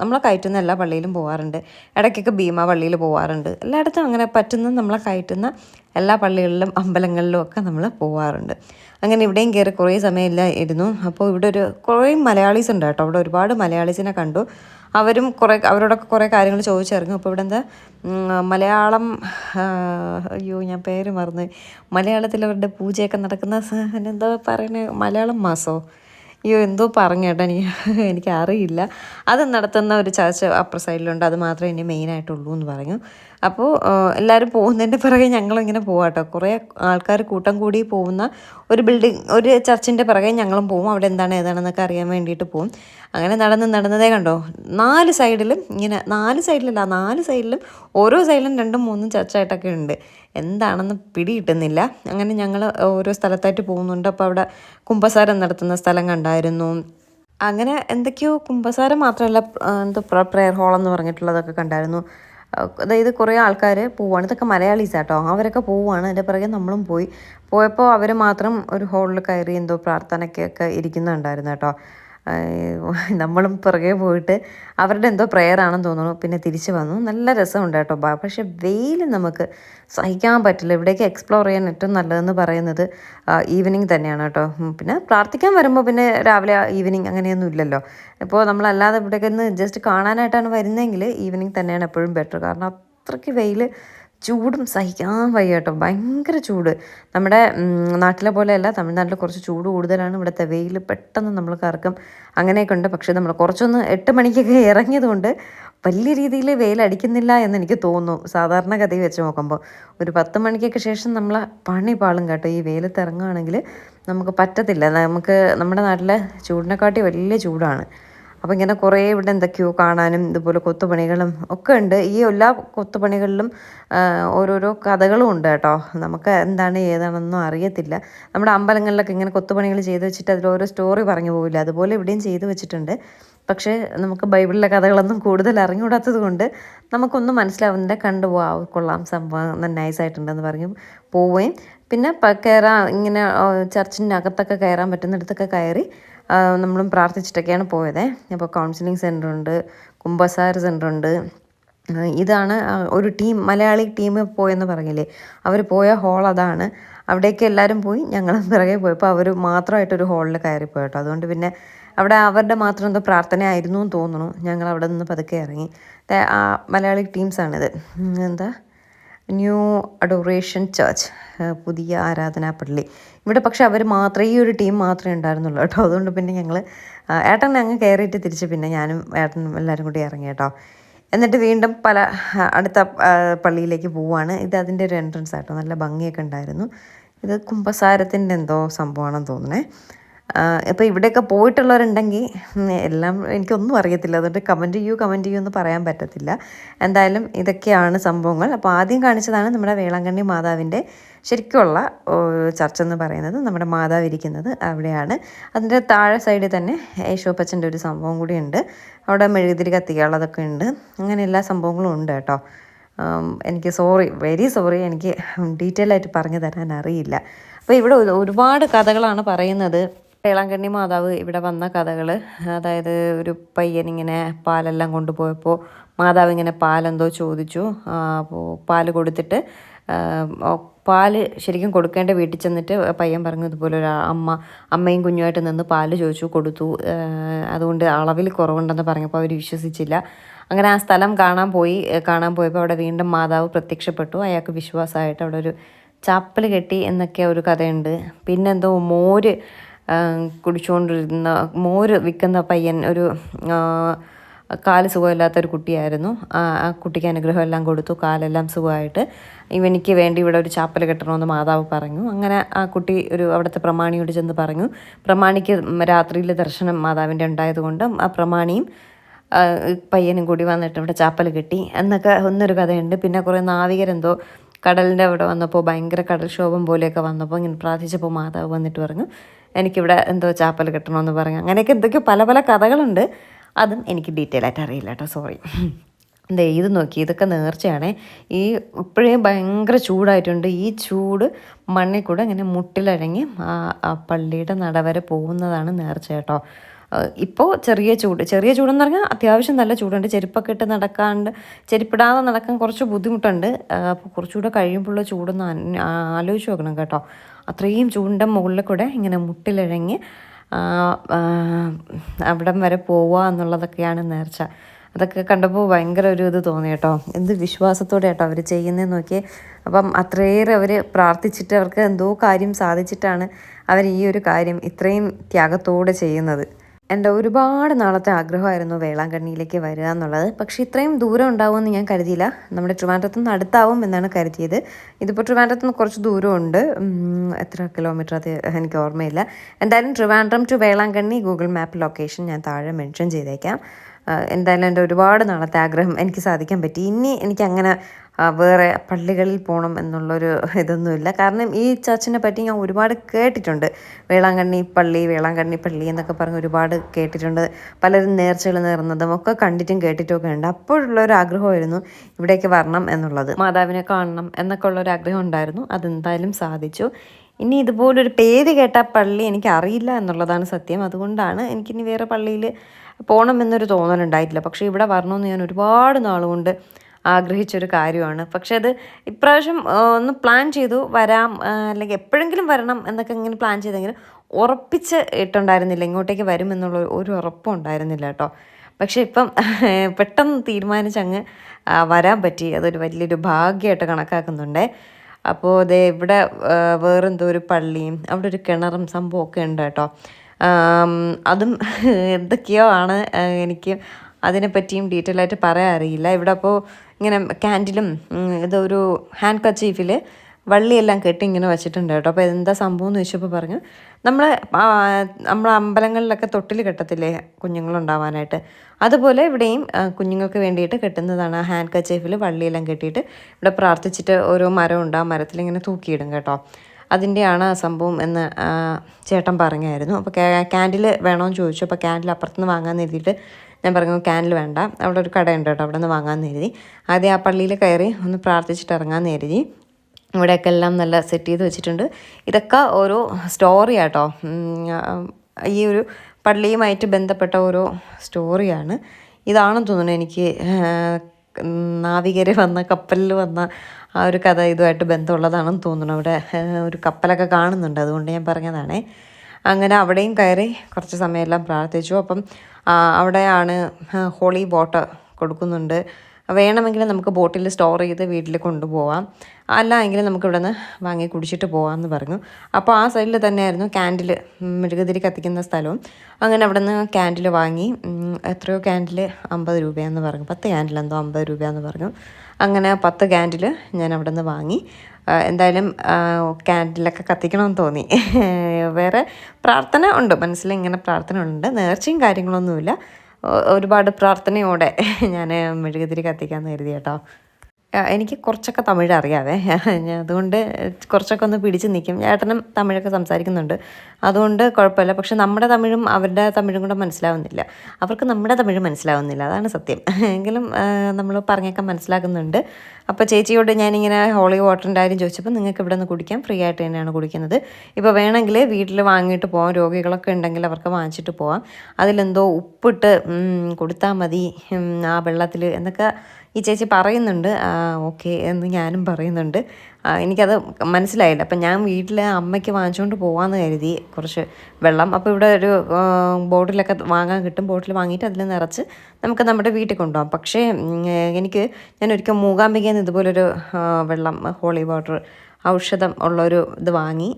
നമ്മളെ കയറ്റുന്ന എല്ലാ പള്ളിയിലും പോവാറുണ്ട്. ഇടയ്ക്കൊക്കെ ഭീമ പള്ളിയിൽ പോവാറുണ്ട്. എല്ലായിടത്തും അങ്ങനെ പറ്റുന്ന നമ്മളെ കയറ്റുന്ന എല്ലാ പള്ളികളിലും അമ്പലങ്ങളിലും ഒക്കെ നമ്മൾ പോവാറുണ്ട്. അങ്ങനെ ഇവിടെയും കയറി കുറേ സമയമില്ല ഇരുന്നു അപ്പോൾ ഇവിടെ ഒരു കുറേ മലയാളീസ് ഉണ്ട് കേട്ടോ. അവിടെ ഒരുപാട് മലയാളീസിനെ കണ്ടു. അവരും കുറേ അവരോടൊക്കെ കുറേ കാര്യങ്ങൾ ചോദിച്ചിറങ്ങും. അപ്പോൾ ഇവിടെ എന്താ മലയാളം അയ്യോ ഞാൻ പേര് മറന്ന്. മലയാളത്തിൽ അവരുടെ പൂജയൊക്കെ നടക്കുന്ന എന്താ പറയുന്നത് മലയാളം മാസോ? അയ്യോ എന്തോ പറഞ്ഞു കേട്ടോ എനിക്ക്. എനിക്കറിയില്ല. അത് നടത്തുന്ന ഒരു ചർച്ച അപ്പർ സൈഡിലുണ്ട് അത് മാത്രമേ ഇനി മെയിനായിട്ടുള്ളൂ എന്ന് പറഞ്ഞു. അപ്പോൾ എല്ലാവരും പോകുന്നതിന്റെ പിറകെ ഞങ്ങളും ഇങ്ങനെ പോവാട്ടോ. കുറേ ആൾക്കാർ കൂട്ടം കൂടി പോകുന്ന ഒരു ബിൽഡിംഗ് ഒരു ചർച്ചിന്റെ പിറകെ ഞങ്ങളും പോകും. അവിടെ എന്താണ് ഏതാണെന്നൊക്കെ അറിയാൻ വേണ്ടിയിട്ട് പോകും. അങ്ങനെ നടന്ന് നടന്നതേ കണ്ടോ? നാല് സൈഡിലും ഇങ്ങനെ നാല് സൈഡിലല്ല നാല് സൈഡിലും ഓരോ സൈഡിലും രണ്ടും മൂന്നും ചർച്ചായിട്ടൊക്കെ ഉണ്ട്. എന്താണെന്ന് പിടി കിട്ടുന്നില്ല അങ്ങനെ ഞങ്ങൾ ഓരോ സ്ഥലത്തായിട്ട് പോകുന്നുണ്ട്. അപ്പോൾ അവിടെ കുമ്പസാരം നടത്തുന്ന സ്ഥലം കണ്ടായിരുന്നു. അങ്ങനെ എന്തൊക്കെയോ കുമ്പസാരം മാത്രമല്ല എന്താ പ്രയർ പ്രെയർ ഹോളെന്ന് പറഞ്ഞിട്ടുള്ളതൊക്കെ കണ്ടായിരുന്നു. അതായത് കുറേ ആൾക്കാർ പോവാണ്. ഇതൊക്കെ മലയാളീസ് ആട്ടോ അവരൊക്കെ പോവാണ്. അതിന്റെ പിറകെ നമ്മളും പോയി. പോയപ്പോൾ അവർ മാത്രം ഒരു ഹോളിൽ കയറി എന്തോ പ്രാർത്ഥനയ്ക്കൊക്കെ ഇരിക്കുന്നുണ്ടായിരുന്നു കേട്ടോ നമ്മളും പുറകെ പോയിട്ട് അവരുടെ എന്തോ പ്രെയർ ആണെന്ന് തോന്നുന്നു. പിന്നെ തിരിച്ചു വന്നു. നല്ല രസമുണ്ട് കേട്ടോ പക്ഷെ വെയിൽ നമുക്ക് സഹിക്കാൻ പറ്റില്ല. ഇവിടേക്ക് എക്സ്പ്ലോർ ചെയ്യാൻ ഏറ്റവും നല്ലതെന്ന് പറയുന്നത് ഈവനിങ് തന്നെയാണ് കേട്ടോ. പിന്നെ പ്രാർത്ഥിക്കാൻ വരുമ്പോൾ പിന്നെ രാവിലെ ഈവനിങ് അങ്ങനെയൊന്നും ഇല്ലല്ലോ. ഇപ്പോൾ നമ്മളല്ലാതെ ഇവിടേക്ക് ഒന്ന് ജസ്റ്റ് കാണാനായിട്ടാണ് വരുന്നതെങ്കിൽ ഈവനിങ് തന്നെയാണ് എപ്പോഴും ബെറ്റർ കാരണം അത്രയ്ക്ക് വെയിൽ ചൂടും സഹിക്കാൻ വയ്യ കേട്ടോ. ഭയങ്കര ചൂട്. നമ്മുടെ നാട്ടിലെ പോലെയല്ല തമിഴ്നാട്ടിൽ കുറച്ച് ചൂട് കൂടുതലാണ്. ഇവിടുത്തെ വെയിൽ പെട്ടെന്ന് നമ്മൾ കറക്കും. അങ്ങനെയൊക്കെ ഉണ്ട്. പക്ഷേ നമ്മൾ കുറച്ചൊന്ന് എട്ട് മണിക്കൊക്കെ ഇറങ്ങിയതുകൊണ്ട് വലിയ രീതിയിൽ വെയിലടിക്കുന്നില്ല എന്ന് എനിക്ക് തോന്നുന്നു. സാധാരണ ഗതി വെച്ച് നോക്കുമ്പോൾ. ഒരു പത്ത് മണിക്കൊക്കെ ശേഷം നമ്മൾ പണി പാളും കേട്ടോ. ഈ വെയിലത്ത് ഇറങ്ങുകയാണെങ്കിൽ നമുക്ക് പറ്റത്തില്ല. നമുക്ക് നമ്മുടെ നാട്ടിലെ ചൂടിനെക്കാട്ടി വലിയ ചൂടാണ്. അപ്പോൾ ഇങ്ങനെ കുറേ ഇവിടെ എന്തൊക്കെയോ കാണാനും ഇതുപോലെ കൊത്തുപണികളും ഒക്കെ ഉണ്ട്. ഈ എല്ലാ കൊത്തുപണികളിലും ഓരോരോ കഥകളും ഉണ്ട് കേട്ടോ. നമുക്ക് എന്താണ് ഏതാണെന്നൊന്നും അറിയത്തില്ല. നമ്മുടെ അമ്പലങ്ങളിലൊക്കെ ഇങ്ങനെ കൊത്തുപണികൾ ചെയ്ത് വെച്ചിട്ട് അതിൽ ഓരോ സ്റ്റോറി പറഞ്ഞു പോവില്ല. അതുപോലെ ഇവിടെയും ചെയ്തു വെച്ചിട്ടുണ്ട്. പക്ഷേ നമുക്ക് ബൈബിളിലെ കഥകളൊന്നും കൂടുതൽ അറിഞ്ഞുകൂടാത്തത് കൊണ്ട് നമുക്കൊന്നും മനസ്സിലാവുന്നില്ല. കണ്ടു പോവാം കൊള്ളാം സംഭവം നൈസായിട്ടുണ്ടെന്ന് പറഞ്ഞു പോവുകയും. പിന്നെ കയറാൻ ഇങ്ങനെ ചർച്ചിന്റെ അകത്തൊക്കെ കയറാൻ പറ്റുന്നിടത്തൊക്കെ കയറി നമ്മളും പ്രാർത്ഥിച്ചിട്ടൊക്കെയാണ് പോയത്. അപ്പോൾ കൗൺസിലിംഗ് കുമ്പസാര സെന്റർ ഉണ്ട്. ഇതാണ് ഒരു ടീം മലയാളി ടീം പോയെന്ന് പറഞ്ഞില്ലേ? അവർ പോയ ഹോൾ അതാണ്. അവിടേക്ക് എല്ലാവരും പോയി ഞങ്ങളും പിറകെ പോയപ്പോൾ അവർ മാത്രമായിട്ടൊരു ഹോളിൽ കയറിപ്പോയി കേട്ടോ. അതുകൊണ്ട് പിന്നെ അവിടെ അവരുടെ മാത്രം എന്തോ പ്രാർത്ഥനയായിരുന്നു എന്ന് തോന്നുന്നു. ഞങ്ങൾ അവിടെ നിന്ന് പതുക്കെ ഇറങ്ങി. മലയാളി ടീംസാണിത് എന്താ? ന്യൂ അഡോറേഷൻ ചർച്ച് പുതിയ ആരാധനാ പള്ളി ഇവിടെ പക്ഷെ അവർ മാത്രമേ ഈ ഒരു ടീം മാത്രമേ ഉണ്ടായിരുന്നുള്ളൂ കേട്ടോ. അതുകൊണ്ട് പിന്നെ ഞങ്ങൾ ഏട്ടൻ അങ്ങ് കയറിയിട്ട് തിരിച്ച് പിന്നെ ഞാനും ഏട്ടനും എല്ലാവരും കൂടി ഇറങ്ങി കേട്ടോ. എന്നിട്ട് വീണ്ടും പല അടുത്ത പള്ളിയിലേക്ക് പോവാണ്. ഇത് അതിന്റെ ഒരു എൻട്രൻസ് ആട്ടോ. നല്ല ഭംഗിയൊക്കെ ഉണ്ടായിരുന്നു. ഇത് കുംഭസാരത്തിന്റെ എന്തോ സംഭവമാണെന്ന് തോന്നണേ ഇപ്പോൾ ഇവിടെയൊക്കെ പോയിട്ടുള്ളവരുണ്ടെങ്കിൽ എല്ലാം എനിക്കൊന്നും അറിയത്തില്ല. അതുകൊണ്ട് കമന്റ് ചെയ്യൂ കമന്റ് ചെയ്യൂ എന്ന് പറയാൻ പറ്റത്തില്ല. എന്തായാലും ഇതൊക്കെയാണ് സംഭവങ്ങൾ. അപ്പോൾ ആദ്യം കാണിച്ചതാണ് നമ്മുടെ വേളാങ്കണ്ണി മാതാവിന്റെ ശരിക്കുള്ള ചർച്ച എന്ന് പറയുന്നത്. നമ്മുടെ മാതാവ് ഇരിക്കുന്നത് അവിടെയാണ്. അതിന്റെ താഴെ സൈഡിൽ തന്നെ യേശോപ്പച്ചന്റെ ഒരു സംഭവം കൂടിയുണ്ട് അവിടെ മെഴുകുതിരി കത്തിക്കാനുള്ളതൊക്കെ ഉണ്ട്. അങ്ങനെ എല്ലാ സംഭവങ്ങളും ഉണ്ട് കേട്ടോ. എനിക്ക് സോറി വെരി സോറി എനിക്ക് ഡീറ്റെയിൽ ആയിട്ട് പറഞ്ഞു തരാൻ അറിയില്ല. അപ്പോൾ ഇവിടെ ഒരുപാട് കഥകളാണ് പറയുന്നത്. വേളാങ്കണ്ണി മാതാവ് ഇവിടെ വന്ന കഥകൾ അതായത് ഒരു പയ്യൻ ഇങ്ങനെ പാലെല്ലാം കൊണ്ടുപോയപ്പോൾ മാതാവ് ഇങ്ങനെ പാലെന്തോ ചോദിച്ചു. അപ്പോൾ പാൽ കൊടുത്തിട്ട് പാൽ ശരിക്കും കൊടുക്കേണ്ട വീട്ടിൽ ചെന്നിട്ട് പയ്യൻ പറഞ്ഞു ഇതുപോലെ ഒരു അമ്മ അമ്മയും കുഞ്ഞുമായിട്ട് നിന്ന് പാൽ ചോദിച്ചു കൊടുത്തു. അതുകൊണ്ട് അളവിൽ കുറവുണ്ടെന്ന് പറഞ്ഞപ്പോൾ അവർ വിശ്വസിച്ചില്ല. അങ്ങനെ ആ സ്ഥലം കാണാൻ പോയി. കാണാൻ പോയപ്പോൾ അവിടെ വീണ്ടും മാതാവ് പ്രത്യക്ഷപ്പെട്ടു. അയാൾക്ക് വിശ്വാസമായിട്ട് അവിടെ ഒരു ചാപ്പൽ കെട്ടി എന്നൊക്കെ ഒരു കഥയുണ്ട്. പിന്നെന്തോ മോര് കുടിച്ചുകൊണ്ടിരുന്ന മോര് വിൽക്കുന്ന പയ്യൻ ഒരു കാൽ സുഖമില്ലാത്തൊരു കുട്ടിയായിരുന്നു. ആ കുട്ടിക്ക് അനുഗ്രഹം എല്ലാം കൊടുത്തു. കാലെല്ലാം സുഖമായിട്ട്. ഇവനിക്ക് വേണ്ടി ഇവിടെ ഒരു ചാപ്പൽ കെട്ടണമെന്ന് മാതാവ് പറഞ്ഞു. അങ്ങനെ ആ കുട്ടി ഒരു അവിടുത്തെ പ്രമാണിയോട് ചെന്ന് പറഞ്ഞു. പ്രമാണിക്ക് രാത്രിയിൽ ദർശനം മാതാവിന്റെ ഉണ്ടായതുകൊണ്ട് ആ പ്രമാണിയും പയ്യനും കൂടി വന്നിട്ട് ഇവിടെ ചാപ്പൽ കെട്ടി. എന്നൊക്കെ ഒന്നൊരു കഥയുണ്ട്. പിന്നെ കുറേ നാവികരെന്തോ കടലിന്റെ അവിടെ വന്നപ്പോൾ ഭയങ്കര കടൽക്ഷോഭം പോലെയൊക്കെ വന്നപ്പോൾ ഇങ്ങനെ പ്രാർത്ഥിച്ചപ്പോൾ മാതാവ് വന്നിട്ട് പറഞ്ഞു. എനിക്കിവിടെ എന്തോ ചാപ്പൽ കിട്ടണമെന്ന് പറഞ്ഞു അങ്ങനെയൊക്കെ എന്തൊക്കെയോ പല പല കഥകളുണ്ട്. അതും എനിക്ക് ഡീറ്റെയിൽ ആയിട്ട് അറിയില്ല കേട്ടോ സോറി ദേ ഇത് നോക്കി ഇതൊക്കെ നേർച്ചയാണേ. ഈ ഇപ്പോഴേ ഭയങ്കര ചൂടായിട്ടുണ്ട്. ഈ ചൂട് മണ്ണിൽ കൂടെ ഇങ്ങനെ മുട്ടിലഴങ്ങി ആ പള്ളിയുടെ നട വരെ പോകുന്നതാണ് നേർച്ച കേട്ടോ ഇപ്പോൾ ചെറിയ ചൂട് ചെറിയ ചൂടെന്ന് പറഞ്ഞാൽ അത്യാവശ്യം നല്ല ചൂടുണ്ട്. ചെരുപ്പൊക്കെ ഇട്ട് നടക്കാണ്ട് ചെരുപ്പിടാതെ നടക്കാൻ കുറച്ച് ബുദ്ധിമുട്ടുണ്ട്. അപ്പോൾ കുറച്ചുകൂടെ കഴിയുമ്പോഴുള്ള ചൂടൊന്ന് ആലോചിച്ച് നോക്കണം കേട്ടോ. അത്രയും ചൂടിന്റെ മുകളിൽ കൂടെ ഇങ്ങനെ മുട്ടിലിഴങ്ങി അവിടം വരെ പോവുക എന്നുള്ളതൊക്കെയാണ് നേർച്ച. അതൊക്കെ കണ്ടപ്പോൾ ഭയങ്കര ഒരു ഇത് തോന്നി കേട്ടോ. എന്ത് വിശ്വാസത്തോടെ കേട്ടോ അവർ ചെയ്യുന്നതെന്ന് നോക്കി അപ്പം അത്രയേറെ അവർ പ്രാർത്ഥിച്ചിട്ട് അവർക്ക് എന്തോ കാര്യം സാധിച്ചിട്ടാണ് അവർ ഈ ഒരു കാര്യം ഇത്രയും ത്യാഗത്തോടെ ചെയ്യുന്നത്. എന്റെ ഒരുപാട് നാളത്തെ ആഗ്രഹമായിരുന്നു വേളാങ്കണ്ണിയിലേക്ക് വരിക എന്നുള്ളത്. പക്ഷേ ഇത്രയും ദൂരം ഉണ്ടാവുമെന്ന് ഞാൻ കരുതിയില്ല. നമ്മുടെ ട്രിവാൻഡ്രത്തു നിന്ന് അടുത്താവും എന്നാണ് കരുതിയത്. ഇതിപ്പോൾ ട്രിവാൻഡ്രത്തു നിന്ന് കുറച്ച് ദൂരമുണ്ട്. എത്ര കിലോമീറ്റർ അത് എനിക്ക് ഓർമ്മയില്ല. എന്തായാലും Trivandrum to Velankanni Google map location ഞാൻ താഴെ മെൻഷൻ ചെയ്തേക്കാം. എന്തായാലും എന്റെ ഒരുപാട് നാളത്തെ ആഗ്രഹം എനിക്ക് സാധിക്കാൻ പറ്റി. ഇനി എനിക്കങ്ങനെ വേറെ പള്ളികളിൽ പോകണം എന്നുള്ളൊരു ഇതൊന്നുമില്ല. കാരണം ഈ ചർച്ചിനെ പറ്റി ഞാൻ ഒരുപാട് കേട്ടിട്ടുണ്ട്. വേളാങ്കണ്ണി പള്ളി വേളാങ്കണ്ണി പള്ളി എന്നൊക്കെ പറഞ്ഞ് ഒരുപാട് കേട്ടിട്ടുണ്ട്. പലരും നേർച്ചകൾ നേർന്നതും ഒക്കെ കണ്ടിട്ടും കേട്ടിട്ടും ഒക്കെ ഉണ്ട്. അപ്പോഴുള്ള ഒരു ആഗ്രഹമായിരുന്നു ഇവിടേക്ക് വരണം എന്നുള്ളത്. മാതാവിനെ കാണണം എന്നൊക്കെ ഉള്ള ഒരു ആഗ്രഹം ഉണ്ടായിരുന്നു. അതെന്തായാലും സാധിച്ചു. ഇനി ഇതുപോലൊരു പേര് കേട്ട പള്ളി എനിക്ക് അറിയില്ല എന്നുള്ളതാണ് സത്യം. അതുകൊണ്ടാണ് എനിക്കിനി വേറെ പള്ളിയിൽ പോകണം എന്നൊരു തോന്നലുണ്ടായിട്ടില്ല. പക്ഷേ ഇവിടെ വരണമെന്ന് ഞാൻ ഒരുപാട് നാളുകൊണ്ട് ആഗ്രഹിച്ചൊരു കാര്യമാണ്. പക്ഷേ അത് ഇപ്രാവശ്യം ഒന്ന് പ്ലാൻ ചെയ്തു വരാം അല്ലെങ്കിൽ എപ്പോഴെങ്കിലും വരണം എന്നൊക്കെ ഇങ്ങനെ പ്ലാൻ ചെയ്തെങ്കിലും ഉറപ്പിച്ച് ഇട്ടുണ്ടായിരുന്നില്ല. ഇങ്ങോട്ടേക്ക് വരും എന്നുള്ള ഒരു ഉറപ്പും ഉണ്ടായിരുന്നില്ല കേട്ടോ. പക്ഷേ ഇപ്പം പെട്ടെന്ന് തീരുമാനിച്ചങ്ങ് വരാൻ പറ്റി. അതൊരു വലിയൊരു ഭാഗ്യമായിട്ട് കണക്കാക്കുന്നുണ്ടേ. അപ്പോൾ അതെ ഇവിടെ വേറെന്തോ ഒരു പള്ളിയും അവിടെ ഒരു കിണറും സംഭവമൊക്കെ ഉണ്ട് കേട്ടോ. അതും എന്തൊക്കെയോ ആണ് എനിക്ക് അതിനെപ്പറ്റിയും ഡീറ്റെയിൽ ആയിട്ട് പറയാൻ അറിയില്ല. ഇവിടെ അപ്പോൾ ഇങ്ങനെ ക്യാൻഡിലും ഇതൊരു ഹാൻഡ് കച്ചീഫിൽ വള്ളിയെല്ലാം കെട്ടി ഇങ്ങനെ വെച്ചിട്ടുണ്ട് കേട്ടോ. അപ്പോൾ എന്താ സംഭവം എന്ന് ചോദിച്ചപ്പോൾ പറഞ്ഞു നമ്മൾ നമ്മൾ അമ്പലങ്ങളിലൊക്കെ തൊട്ടിൽ കെട്ടത്തില്ലേ കുഞ്ഞുങ്ങളുണ്ടാവാനായിട്ട്? അതുപോലെ ഇവിടെയും കുഞ്ഞുങ്ങൾക്ക് വേണ്ടിയിട്ട് കെട്ടുന്നതാണ് ഹാൻഡ് കച്ചേഫിൽ വള്ളിയെല്ലാം കെട്ടിയിട്ട് ഇവിടെ പ്രാർത്ഥിച്ചിട്ട് ഓരോ മരം ഉണ്ട് ആ മരത്തിൽ ഇങ്ങനെ തൂക്കിയിടും കേട്ടോ. അതിന്റെയാണ് ആ സംഭവം എന്ന് ചേട്ടൻ പറഞ്ഞായിരുന്നു. അപ്പോൾ ക്യാൻഡിൽ വേണമെന്ന് ചോദിച്ചു. അപ്പോൾ ക്യാൻഡിൽ അപ്പുറത്തുനിന്ന് വാങ്ങാൻ എഴുതിയിട്ട് ഞാൻ പറഞ്ഞു ക്യാൻഡിൽ വേണ്ട. അവിടെ ഒരു കടയുണ്ട് കേട്ടോ അവിടെ നിന്ന് വാങ്ങാമെന്ന് എഴുതി. ആദ്യം ആ പള്ളിയിൽ കയറി ഒന്ന് പ്രാർത്ഥിച്ചിട്ട് ഇറങ്ങാമെന്ന് എഴുതി. ഇവിടെയൊക്കെ എല്ലാം നല്ല സെറ്റ് ചെയ്ത് വെച്ചിട്ടുണ്ട്. ഇതൊക്കെ ഓരോ സ്റ്റോറിയാട്ടോ. ഈ ഒരു പള്ളിയുമായിട്ട് ബന്ധപ്പെട്ട ഓരോ സ്റ്റോറിയാണ്. ഇതാണെന്ന് തോന്നുന്നു എനിക്ക് നാവികരെ വന്ന കപ്പലിൽ വന്ന ആ ഒരു കഥ ഇതുമായിട്ട് ബന്ധമുള്ളതാണെന്ന് തോന്നുന്നു. അവിടെ ഒരു കപ്പലൊക്കെ കാണുന്നുണ്ട്. അതുകൊണ്ട് ഞാൻ പറഞ്ഞതാണേ. അങ്ങനെ അവിടെയും കയറി കുറച്ച് സമയമെല്ലാം പ്രാർത്ഥിച്ചു. അപ്പം അവിടെയാണ് ഹോളി വാട്ടർ കൊടുക്കുന്നുണ്ട്. വേണമെങ്കിൽ നമുക്ക് ബോട്ടിൽ സ്റ്റോർ ചെയ്ത് വീട്ടിൽ കൊണ്ടുപോകാം അല്ല എങ്കിൽ നമുക്ക് ഇവിടെ നിന്ന് വാങ്ങി കുടിച്ചിട്ട് പോകാമെന്ന് പറഞ്ഞു. അപ്പോൾ ആ സൈഡിൽ തന്നെയായിരുന്നു ക്യാൻഡിൽ മെഴുകുതിരി കത്തിക്കുന്ന സ്ഥലവും. അങ്ങനെ അവിടെ നിന്ന് ക്യാൻഡിൽ വാങ്ങി എത്രയോ ക്യാൻഡിൽ അമ്പത് രൂപയാന്ന് പറഞ്ഞു. പത്ത് ക്യാൻഡിൽ എന്തോ അമ്പത് രൂപയാന്ന് പറഞ്ഞു. അങ്ങനെ പത്ത് ക്യാൻഡിൽ ഞാൻ അവിടെ നിന്ന് വാങ്ങി എന്തായാലും ക്യാൻഡിലൊക്കെ കത്തിക്കണമെന്ന് തോന്നി. വേറെ പ്രാർത്ഥന ഉണ്ട്. മനസ്സിൽ ഇങ്ങനെ പ്രാർത്ഥന ഉണ്ട്. നേർച്ചയും കാര്യങ്ങളൊന്നുമില്ല. ഒരുപാട് പ്രാർത്ഥനയോടെ ഞാൻ മെഴുകുതിരി കത്തിക്കാമെന്ന് കരുതി കേട്ടോ. എനിക്ക് കുറച്ചൊക്കെ തമിഴ് അറിയാവേ. ഞാൻ അതുകൊണ്ട് കുറച്ചൊക്കെ ഒന്ന് പിടിച്ച് നിൽക്കും ചേട്ടനും തമിഴൊക്കെ സംസാരിക്കുന്നുണ്ട്. അതുകൊണ്ട് കുഴപ്പമില്ല. പക്ഷെ നമ്മുടെ തമിഴും അവരുടെ തമിഴും കൂടെ മനസ്സിലാവുന്നില്ല. അവർക്ക് നമ്മുടെ തമിഴ് മനസ്സിലാവുന്നില്ല. അതാണ് സത്യം. എങ്കിലും നമ്മൾ പറഞ്ഞൊക്കെ മനസ്സിലാക്കുന്നുണ്ട്. അപ്പോൾ ചേച്ചിയോട് ഞാനിങ്ങനെ ഹോളി വാട്ടറിന്റെ കാര്യം ചോദിച്ചപ്പോൾ നിങ്ങൾക്ക് ഇവിടെ നിന്ന് കുടിക്കാം ഫ്രീ ആയിട്ട് തന്നെയാണ് കുടിക്കുന്നത്. ഇപ്പോൾ വേണമെങ്കിൽ വീട്ടിൽ വാങ്ങിയിട്ട് പോകാം രോഗികളൊക്കെ ഉണ്ടെങ്കിൽ അവർക്ക് വാങ്ങിച്ചിട്ട് പോവാം. അതിലെന്തോ ഉപ്പിട്ട് കൊടുത്താൽ മതി ആ വെള്ളത്തിൽ എന്നൊക്കെ ഈ ചേച്ചി പറയുന്നുണ്ട് ഓക്കെ എന്ന് ഞാനും പറയുന്നുണ്ട്. എനിക്കത് മനസ്സിലായില്ല. അപ്പം ഞാൻ വീട്ടിൽ അമ്മയ്ക്ക് വാങ്ങിച്ചുകൊണ്ട് പോകാമെന്ന് കരുതി കുറച്ച് വെള്ളം. അപ്പോൾ ഇവിടെ ഒരു ബോട്ടിലൊക്കെ വാങ്ങാൻ കിട്ടും. ബോട്ടിൽ വാങ്ങിയിട്ട് അതിൽ നിറച്ച് നമുക്ക് നമ്മുടെ വീട്ടിൽ കൊണ്ടുപോകാം പക്ഷേ എനിക്ക് ഞാൻ ഒരിക്കൽ മൂകാംബികയിൽ നിന്ന് ഇതുപോലൊരു വെള്ളം ഹോളി വാട്ടർ ഔഷധം ഉള്ളൊരു ഇത് വാങ്ങി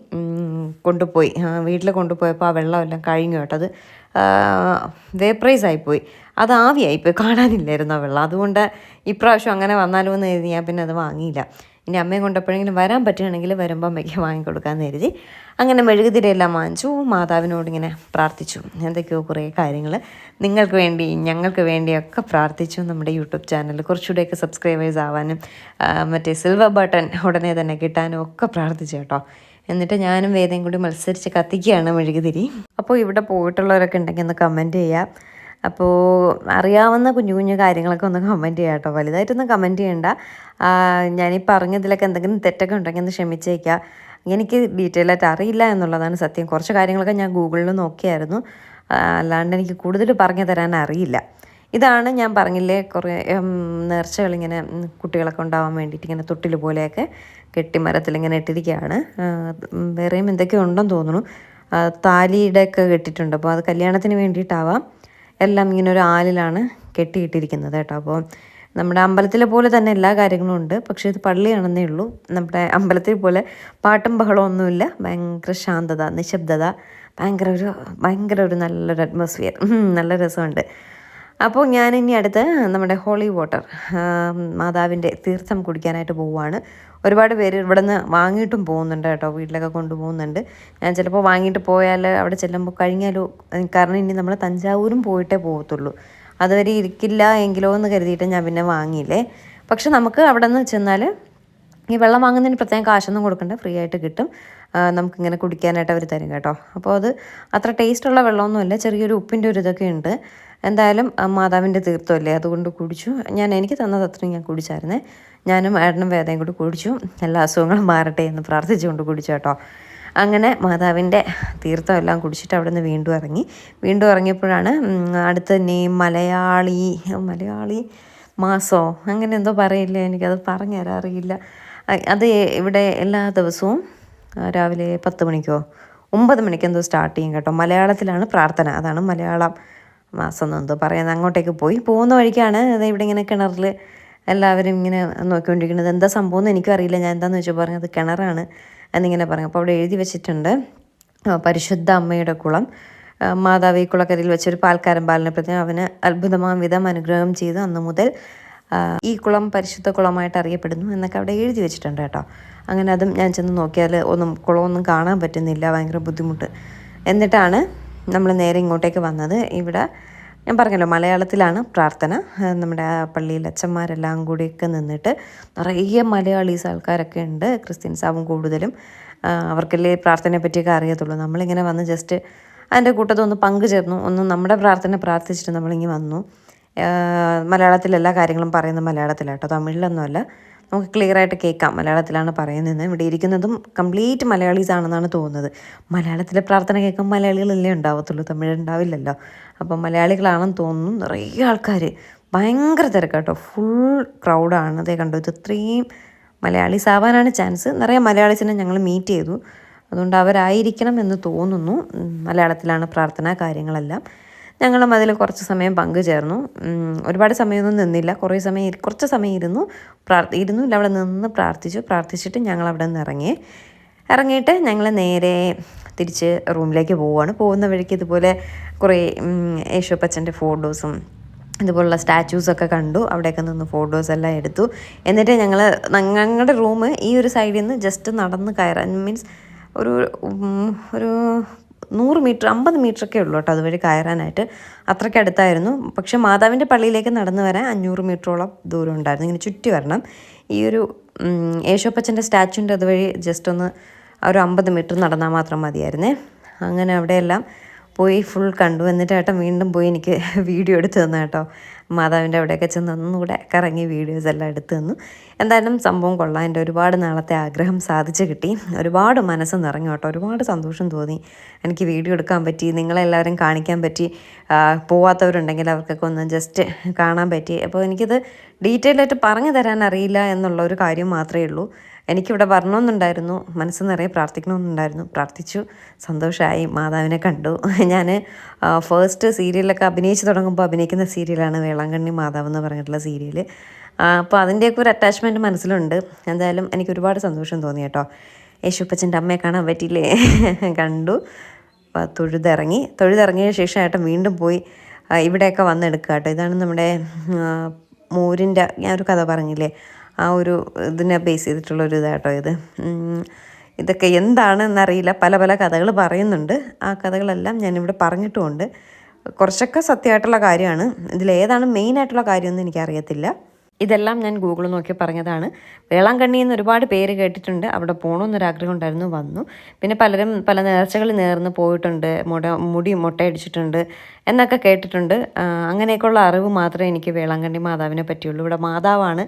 കൊണ്ടുപോയി. വീട്ടിൽ കൊണ്ടുപോയപ്പോൾ ആ വെള്ളമെല്ലാം കഴിഞ്ഞു കേട്ടത് വേപ്രൈസ് ആയിപ്പോയി. അത് ആവിയായിപ്പോയി കാണാനില്ലായിരുന്നു ആ വെള്ളം. അതുകൊണ്ട് ഇപ്രാവശ്യം അങ്ങനെ വന്നാലോ എന്ന് കരുതി ഞാൻ പിന്നെ അത് വാങ്ങിയില്ല. ഇനി അമ്മയെ കൊണ്ടപ്പോഴെങ്കിലും വരാൻ പറ്റുകയാണെങ്കിൽ വരുമ്പോൾ അമ്മയ്ക്ക് വാങ്ങിക്കൊടുക്കാമെന്ന് കരുതി. അങ്ങനെ മെഴുകുതിരയെല്ലാം വാങ്ങിച്ചു. മാതാവിനോട് ഇങ്ങനെ പ്രാർത്ഥിച്ചു. എന്തൊക്കെയോ കുറേ കാര്യങ്ങൾ നിങ്ങൾക്ക് വേണ്ടി ഞങ്ങൾക്ക് വേണ്ടിയൊക്കെ പ്രാർത്ഥിച്ചു നമ്മുടെ യൂട്യൂബ് ചാനൽ. കുറച്ചുകൂടെയൊക്കെ സബ്സ്ക്രൈബേഴ്സ് ആവാനും മറ്റേ സിൽവർ ബട്ടൺ ഉടനെ തന്നെ കിട്ടാനും ഒക്കെ പ്രാർത്ഥിച്ചു കേട്ടോ. എന്നിട്ട് ഞാനും വേദയും കൂടി മത്സരിച്ച് കത്തിക്കുകയാണ് മെഴുകുതിരി. അപ്പോൾ ഇവിടെ പോയിട്ടുള്ളവരൊക്കെ ഉണ്ടെങ്കിൽ ഒന്ന് കമന്റ് ചെയ്യാം. അപ്പോൾ അറിയാവുന്ന കുഞ്ഞു കുഞ്ഞു കാര്യങ്ങളൊക്കെ ഒന്ന് കമന്റ് ചെയ്യാം കേട്ടോ. വലുതായിട്ടൊന്നും കമന്റ് ചെയ്യണ്ട. ഞാനീ പറഞ്ഞതിലൊക്കെ എന്തെങ്കിലും തെറ്റൊക്കെ ഉണ്ടെങ്കിൽ ഒന്ന് ക്ഷമിച്ചേക്കാം. എനിക്ക് ഡീറ്റെയിൽ ആയിട്ട് അറിയില്ല എന്നുള്ളതാണ് സത്യം. കുറച്ച് കാര്യങ്ങളൊക്കെ ഞാൻ ഗൂഗിളിൽ നോക്കിയായിരുന്നു. അല്ലാണ്ട് എനിക്ക് കൂടുതൽ പറഞ്ഞു തരാൻ അറിയില്ല. ഇതാണ് ഞാൻ പറഞ്ഞില്ലേ കുറേ നേർച്ചകളിങ്ങനെ കുട്ടികളൊക്കെ ഉണ്ടാവാൻ വേണ്ടിയിട്ട് ഇങ്ങനെ തൊട്ടിൽ പോലെയൊക്കെ കെട്ടിമരത്തിൽ ഇങ്ങനെ ഇട്ടിരിക്കുകയാണ് വേറെയും എന്തൊക്കെയോ ഉണ്ടെന്ന് തോന്നുന്നു. താലിയുടെ ഒക്കെ കെട്ടിയിട്ടുണ്ട്. അപ്പോൾ അത് കല്യാണത്തിന് വേണ്ടിയിട്ടാവാം. എല്ലാം ഇങ്ങനെ ഒരു ആലിലാണ് കെട്ടിയിട്ടിരിക്കുന്നത് കേട്ടോ. അപ്പോൾ നമ്മുടെ അമ്പലത്തിലെ പോലെ തന്നെ എല്ലാ കാര്യങ്ങളും ഉണ്ട്. പക്ഷേ ഇത് പള്ളിയാണെന്നേ ഉള്ളൂ. നമ്മുടെ അമ്പലത്തിൽ പോലെ പാട്ടും ബഹളവും ഒന്നുമില്ല. ഭയങ്കര ശാന്തത നിശബ്ദത ഭയങ്കര ഒരു ഭയങ്കര ഒരു നല്ലൊരു അറ്റ്മോസ്ഫിയർ നല്ല രസമുണ്ട്. അപ്പോൾ ഞാൻ ഇനി അടുത്ത് നമ്മുടെ ഹോളി വാട്ടർ മാതാവിന്റെ തീർത്ഥം കുടിക്കാനായിട്ട് പോവുകയാണ്. ഒരുപാട് പേര് ഇവിടെ നിന്ന് വാങ്ങിയിട്ടും പോകുന്നുണ്ട് കേട്ടോ വീട്ടിലൊക്കെ കൊണ്ടുപോകുന്നുണ്ട്. ഞാൻ ചിലപ്പോൾ വാങ്ങിയിട്ട് പോയാൽ അവിടെ ചെല്ലുമ്പോൾ കഴിഞ്ഞാലോ കാരണം ഇനി നമ്മൾ തഞ്ചാവൂരും പോയിട്ടേ പോകത്തുള്ളൂ അതുവരെ ഇരിക്കില്ല എങ്കിലോ എന്ന് കരുതിയിട്ട് ഞാൻ പിന്നെ വാങ്ങിയില്ലേ. പക്ഷെ നമുക്ക് അവിടെ നിന്ന് ചെന്നാൽ ഈ വെള്ളം വാങ്ങുന്നതിന് പ്രത്യേകം കാശൊന്നും കൊടുക്കണ്ട ഫ്രീ ആയിട്ട് കിട്ടും. നമുക്കിങ്ങനെ കുടിക്കാനായിട്ട് അവർ തരും കേട്ടോ. അപ്പോൾ അത് അത്ര ടേസ്റ്റുള്ള വെള്ളമൊന്നുമല്ല ചെറിയൊരു ഉപ്പിന്റെ ഒരു ഇതൊക്കെ ഉണ്ട്. എന്തായാലും മാതാവിന്റെ തീർത്ഥമല്ലേ? അതുകൊണ്ട് കുടിച്ചു. ഞാൻ എനിക്ക് തന്നത് അത്രയും ഞാൻ കുടിച്ചായിരുന്നേ. ഞാനും ഏട്ടനും വേദയും കൂടി കുടിച്ചു. എല്ലാ അസുഖങ്ങളും മാറട്ടെ എന്ന് പ്രാർത്ഥിച്ചുകൊണ്ട് കുടിച്ചു കേട്ടോ. അങ്ങനെ മാതാവിന്റെ തീർത്ഥം എല്ലാം കുടിച്ചിട്ട് അവിടെ നിന്ന് വീണ്ടും ഇറങ്ങി. വീണ്ടും ഇറങ്ങിയപ്പോഴാണ് അടുത്ത തന്നെ മലയാളി മലയാളി മാസോ? അങ്ങനെ എന്തോ പറയില്ലേ? എനിക്കത് പറഞ്ഞുതരാൻ അറിയില്ല. അത് ഇവിടെ എല്ലാ ദിവസവും രാവിലെ പത്ത് മണിക്കോ? ഒമ്പത് മണിക്ക് എന്തോ സ്റ്റാർട്ട് ചെയ്യും കേട്ടോ. മലയാളത്തിലാണ് പ്രാർത്ഥന. അതാണ് മലയാളം. മാസം എന്തോ പറയുന്നത് അങ്ങോട്ടേക്ക് പോയി. പോകുന്ന വഴിക്കാണ് അത് ഇവിടെ ഇങ്ങനെ കിണറിൽ എല്ലാവരും ഇങ്ങനെ നോക്കിക്കൊണ്ടിരിക്കുന്നത്. എന്താ സംഭവം എന്ന് അറിയില്ല. ഞാൻ എന്താണെന്ന് വെച്ചാൽ പറഞ്ഞത് കിണറാണ് എന്നിങ്ങനെ പറഞ്ഞു അപ്പോൾ അവിടെ എഴുതി വെച്ചിട്ടുണ്ട് പരിശുദ്ധ അമ്മയുടെ കുളം. മാതാവ് കുളക്കരയിൽ വെച്ചൊരു പാൽക്കാരൻ ബാലനെ പ്രതി അവന് അത്ഭുതമാം വിധം അനുഗ്രഹം ചെയ്ത്. അന്ന് മുതൽ ഈ കുളം പരിശുദ്ധ കുളമായിട്ട് അറിയപ്പെടുന്നു എന്നൊക്കെ അവിടെ എഴുതി വെച്ചിട്ടുണ്ട് കേട്ടോ. അങ്ങനെ അതും ഞാൻ ചെന്ന് നോക്കിയാൽ ഒന്നും കുളമൊന്നും കാണാൻ പറ്റുന്നില്ല. ഭയങ്കര ബുദ്ധിമുട്ട്. എന്നിട്ടാണ് നമ്മൾ നേരെ ഇങ്ങോട്ടേക്ക് വന്നത് ഇവിടെ ഞാൻ പറഞ്ഞല്ലോ മലയാളത്തിലാണ് പ്രാർത്ഥന. നമ്മുടെ പള്ളിയിൽ അച്ഛന്മാരെല്ലാം കൂടിയൊക്കെ നിന്നിട്ട് നിറയെ മലയാളീസ് ആൾക്കാരൊക്കെ ഉണ്ട്. ക്രിസ്ത്യൻസ് ആവും കൂടുതലും അവർക്കല്ലേ പ്രാർത്ഥനയെ പറ്റിയൊക്കെ അറിയത്തുള്ളൂ. നമ്മളിങ്ങനെ വന്ന് ജസ്റ്റ് അതിന്റെ കൂട്ടത്തിൽ ഒന്ന് പങ്കുചേർന്നു. ഒന്ന് നമ്മുടെ പ്രാർത്ഥന പ്രാർത്ഥിച്ചിട്ട് നമ്മളിങ്ങനെ വന്നു. മലയാളത്തിൽ എല്ലാ കാര്യങ്ങളും പറയുന്നത് മലയാളത്തിലാട്ടോ. തമിഴിലൊന്നുമല്ല. നമുക്ക് ക്ലിയർ ആയിട്ട് കേൾക്കാം. മലയാളത്തിലാണ് പറയുന്നത് ഇവിടെ ഇരിക്കുന്നതും കംപ്ലീറ്റ് മലയാളീസ് ആണെന്നാണ് തോന്നുന്നത്. മലയാളത്തിലെ പ്രാർത്ഥന കേൾക്കുമ്പോൾ മലയാളികളല്ലേ ഉണ്ടാവത്തുള്ളൂ? തമിഴ് ഉണ്ടാവില്ലല്ലോ. അപ്പം മലയാളികളാണെന്ന് തോന്നുന്നു നിറയെ ആൾക്കാർ ഭയങ്കര തിരക്കാട്ടോ. ഫുൾ ക്രൗഡാണ് അതേ കണ്ടു? ഇത് ഇത്രയും മലയാളീസ് ആവാനാണ് ചാൻസ് നിറയെ മലയാളീസിനെ ഞങ്ങൾ മീറ്റ് ചെയ്തു. അതുകൊണ്ട് അവരായിരിക്കണം എന്ന് തോന്നുന്നു. മലയാളത്തിലാണ് പ്രാർത്ഥന കാര്യങ്ങളെല്ലാം. ഞങ്ങളും അതിൽ കുറച്ച് സമയം പങ്കുചേർന്നു. ഒരുപാട് സമയമൊന്നും നിന്നില്ല. കുറേ സമയം കുറച്ച് സമയം ഇരുന്നു. പ്രാർത്ഥി ഇരുന്നു. ഇല്ല അവിടെ നിന്ന് പ്രാർത്ഥിച്ചു. പ്രാർത്ഥിച്ചിട്ട് ഞങ്ങൾ അവിടെ നിന്ന് ഇറങ്ങി. ഇറങ്ങിയിട്ട് ഞങ്ങൾ നേരെ തിരിച്ച് റൂമിലേക്ക് പോവുകയാണ് പോകുന്ന വഴിക്ക് ഇതുപോലെ കുറേ യേശുപ്പച്ചന്റെ ഫോട്ടോസും ഇതുപോലുള്ള സ്റ്റാച്യൂസൊക്കെ കണ്ടു. അവിടെയൊക്കെ നിന്ന് ഫോട്ടോസ് എല്ലാം എടുത്തു. എന്നിട്ട് ഞങ്ങൾ ഞങ്ങളുടെ റൂം ഈ ഒരു സൈഡിൽ നിന്ന് ജസ്റ്റ് നടന്ന് കയറാൻ മീൻസ് ഒരു ഒരു നൂറ് മീറ്റർ അമ്പത് മീറ്ററൊക്കെ ഉള്ളൂ കേട്ടോ അതുവഴി കയറാനായിട്ട്. അത്രയ്ക്ക് അടുത്തായിരുന്നു. പക്ഷേ മാതാവിന്റെ പള്ളിയിലേക്ക് നടന്നു വരാൻ അഞ്ഞൂറ് മീറ്ററോളം ദൂരം ഉണ്ടായിരുന്നു. ഇങ്ങനെ ചുറ്റി വരണം. ഈ ഒരു യേശോപ്പച്ചന്റെ സ്റ്റാച്ചുവിന്റെ അതുവഴി ജസ്റ്റ് ഒന്ന് ഒരു അമ്പത് മീറ്റർ നടന്നാൽ മാത്രം മതിയായിരുന്നേ. അങ്ങനെ അവിടെയെല്ലാം പോയി ഫുൾ കണ്ടു. എന്നിട്ട് ഏട്ടൻ വീണ്ടും പോയി എനിക്ക് വീഡിയോ എടുത്ത് തന്നു കേട്ടോ. മാതാവിന്റെ അവിടെയൊക്കെ ചെന്ന് ഒന്നുകൂടെ കറങ്ങി വീഡിയോസ് എല്ലാം എടുത്തു തന്നു. എന്തായാലും സംഭവം കൊള്ളാം. എന്റെ ഒരുപാട് നാളത്തെ ആഗ്രഹം സാധിച്ചു കിട്ടി. ഒരുപാട് മനസ്സ് നിറഞ്ഞു കേട്ടോ. ഒരുപാട് സന്തോഷം തോന്നി. എനിക്ക് വീഡിയോ എടുക്കാൻ പറ്റി നിങ്ങളെല്ലാവരും കാണിക്കാൻ പറ്റി പോവാത്തവരുണ്ടെങ്കിൽ അവർക്കൊക്കെ ഒന്ന് ജസ്റ്റ് കാണാൻ പറ്റി. അപ്പോൾ എനിക്കിത് ഡീറ്റെയിൽ ആയിട്ട് പറഞ്ഞു തരാൻ അറിയില്ല എന്നുള്ള ഒരു കാര്യം മാത്രമേ ഉള്ളൂ. എനിക്കിവിടെ വരണമെന്നുണ്ടായിരുന്നു. മനസ്സ് നിറയെ പ്രാർത്ഥിക്കണമെന്നുണ്ടായിരുന്നു. പ്രാർത്ഥിച്ചു. സന്തോഷമായി മാതാവിനെ കണ്ടു. ഞാൻ ഫസ്റ്റ് സീരിയലൊക്കെ അഭിനയിച്ച് തുടങ്ങുമ്പോൾ അഭിനയിക്കുന്ന സീരിയലാണ് വേളാങ്കണ്ണി മാതാവ് എന്ന് പറഞ്ഞിട്ടുള്ള സീരിയൽ അപ്പോൾ അതിന്റെയൊക്കെ ഒരു അറ്റാച്ച്മെന്റ് മനസ്സിലുണ്ട്. എന്തായാലും എനിക്ക് ഒരുപാട് സന്തോഷം തോന്നി കേട്ടോ. യേശുപ്പച്ചന്റെ അമ്മയെ കാണാൻ പറ്റിയില്ലേ? കണ്ടു. തൊഴുതിറങ്ങി. തൊഴുതിറങ്ങിയ ശേഷം ഏട്ടൻ വീണ്ടും പോയി ഇവിടെയൊക്കെ വന്നെടുക്കുക കേട്ടോ. ഇതാണ് നമ്മുടെ മോരിന്റെ ഞാനൊരു കഥ പറഞ്ഞില്ലേ? ആ ഒരു ഇതിനെ ബേസ് ചെയ്തിട്ടുള്ള ഒരു ഇതാട്ടോ ഇത്. ഇതൊക്കെ എന്താണെന്നറിയില്ല. പല പല കഥകൾ പറയുന്നുണ്ട്. ആ കഥകളെല്ലാം ഞാനിവിടെ പറഞ്ഞിട്ടുമുണ്ട്. കുറച്ചൊക്കെ സത്യമായിട്ടുള്ള കാര്യമാണ്. ഇതിലേതാണ് മെയിനായിട്ടുള്ള കാര്യമൊന്നും എനിക്കറിയത്തില്ല. ഇതെല്ലാം ഞാൻ ഗൂഗിൾ നോക്കി പറഞ്ഞതാണ്. വേളാങ്കണ്ണി എന്ന് ഒരുപാട് പേര് കേട്ടിട്ടുണ്ട്. അവിടെ പോകണമെന്നൊരാഗ്രഹം ഉണ്ടായിരുന്നു വന്നു. പിന്നെ പലരും പല നേർച്ചകൾ നേർന്ന് പോയിട്ടുണ്ട്. മുട മുടി മുട്ടയടിച്ചിട്ടുണ്ട്. എന്നൊക്കെ കേട്ടിട്ടുണ്ട്. അങ്ങനെയൊക്കെയുള്ള അറിവ് മാത്രമേ എനിക്ക് വേളാങ്കണ്ണി മാതാവിനെ പറ്റിയുള്ളൂ. ഇവിടെ മാതാവാണ്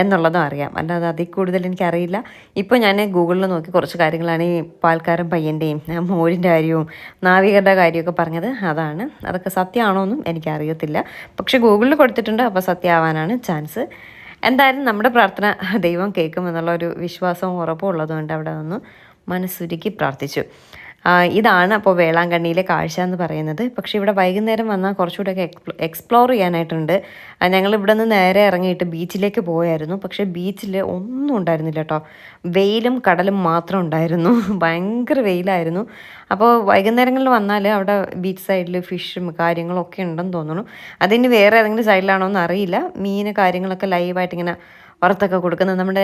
എന്നുള്ളതും അറിയാം. അല്ലാതെ അതിൽ കൂടുതൽ എനിക്കറിയില്ല. ഇപ്പോൾ ഞാൻ ഗൂഗിളിൽ നോക്കി കുറച്ച് കാര്യങ്ങളാണ് ഈ പാൽക്കാരൻ പയ്യന്റെയും മോരിന്റെ കാര്യവും നാവികരുടെ കാര്യമൊക്കെ പറഞ്ഞത്. അതാണ്. അതൊക്കെ സത്യമാണോ എന്നും എനിക്കറിയത്തില്ല. പക്ഷേ ഗൂഗിളിൽ കൊടുത്തിട്ടുണ്ട്. അപ്പോൾ സത്യമാവാനാണ് ചാൻസ്. എന്തായാലും നമ്മുടെ പ്രാർത്ഥന ദൈവം കേൾക്കും എന്നുള്ള ഒരു വിശ്വാസവും ഉറപ്പും ഉള്ളതുകൊണ്ട് അവിടെ നിന്ന് മനസ്സുരുക്കി പ്രാർത്ഥിച്ചു. ഇതാണ് അപ്പോൾ വേളാങ്കണ്ണിയിലെ കാഴ്ച എന്ന് പറയുന്നത്. പക്ഷേ ഇവിടെ വൈകുന്നേരം വന്നാൽ കുറച്ചുകൂടെയൊക്കെ എക്സ്പ്ലോ എക്സ്പ്ലോർ ചെയ്യാനായിട്ടുണ്ട്. ഇവിടെ നിന്ന് നേരെ ഇറങ്ങിയിട്ട് ബീച്ചിലേക്ക് പോയായിരുന്നു. പക്ഷേ ബീച്ചിൽ ഒന്നും ഉണ്ടായിരുന്നില്ല കേട്ടോ. വെയിലും കടലും മാത്രം ഉണ്ടായിരുന്നു. ഭയങ്കര വെയിലായിരുന്നു. അപ്പോൾ വൈകുന്നേരങ്ങളിൽ വന്നാൽ അവിടെ ബീച്ച് സൈഡിൽ ഫിഷും കാര്യങ്ങളൊക്കെ ഉണ്ടെന്ന് തോന്നുന്നു. അതിന് വേറെ ഏതെങ്കിലും സൈഡിലാണോ എന്ന് അറിയില്ല. മീൻ കാര്യങ്ങളൊക്കെ ലൈവായിട്ട് ഇങ്ങനെ വറുത്തൊക്കെ കൊടുക്കുന്നത്. നമ്മുടെ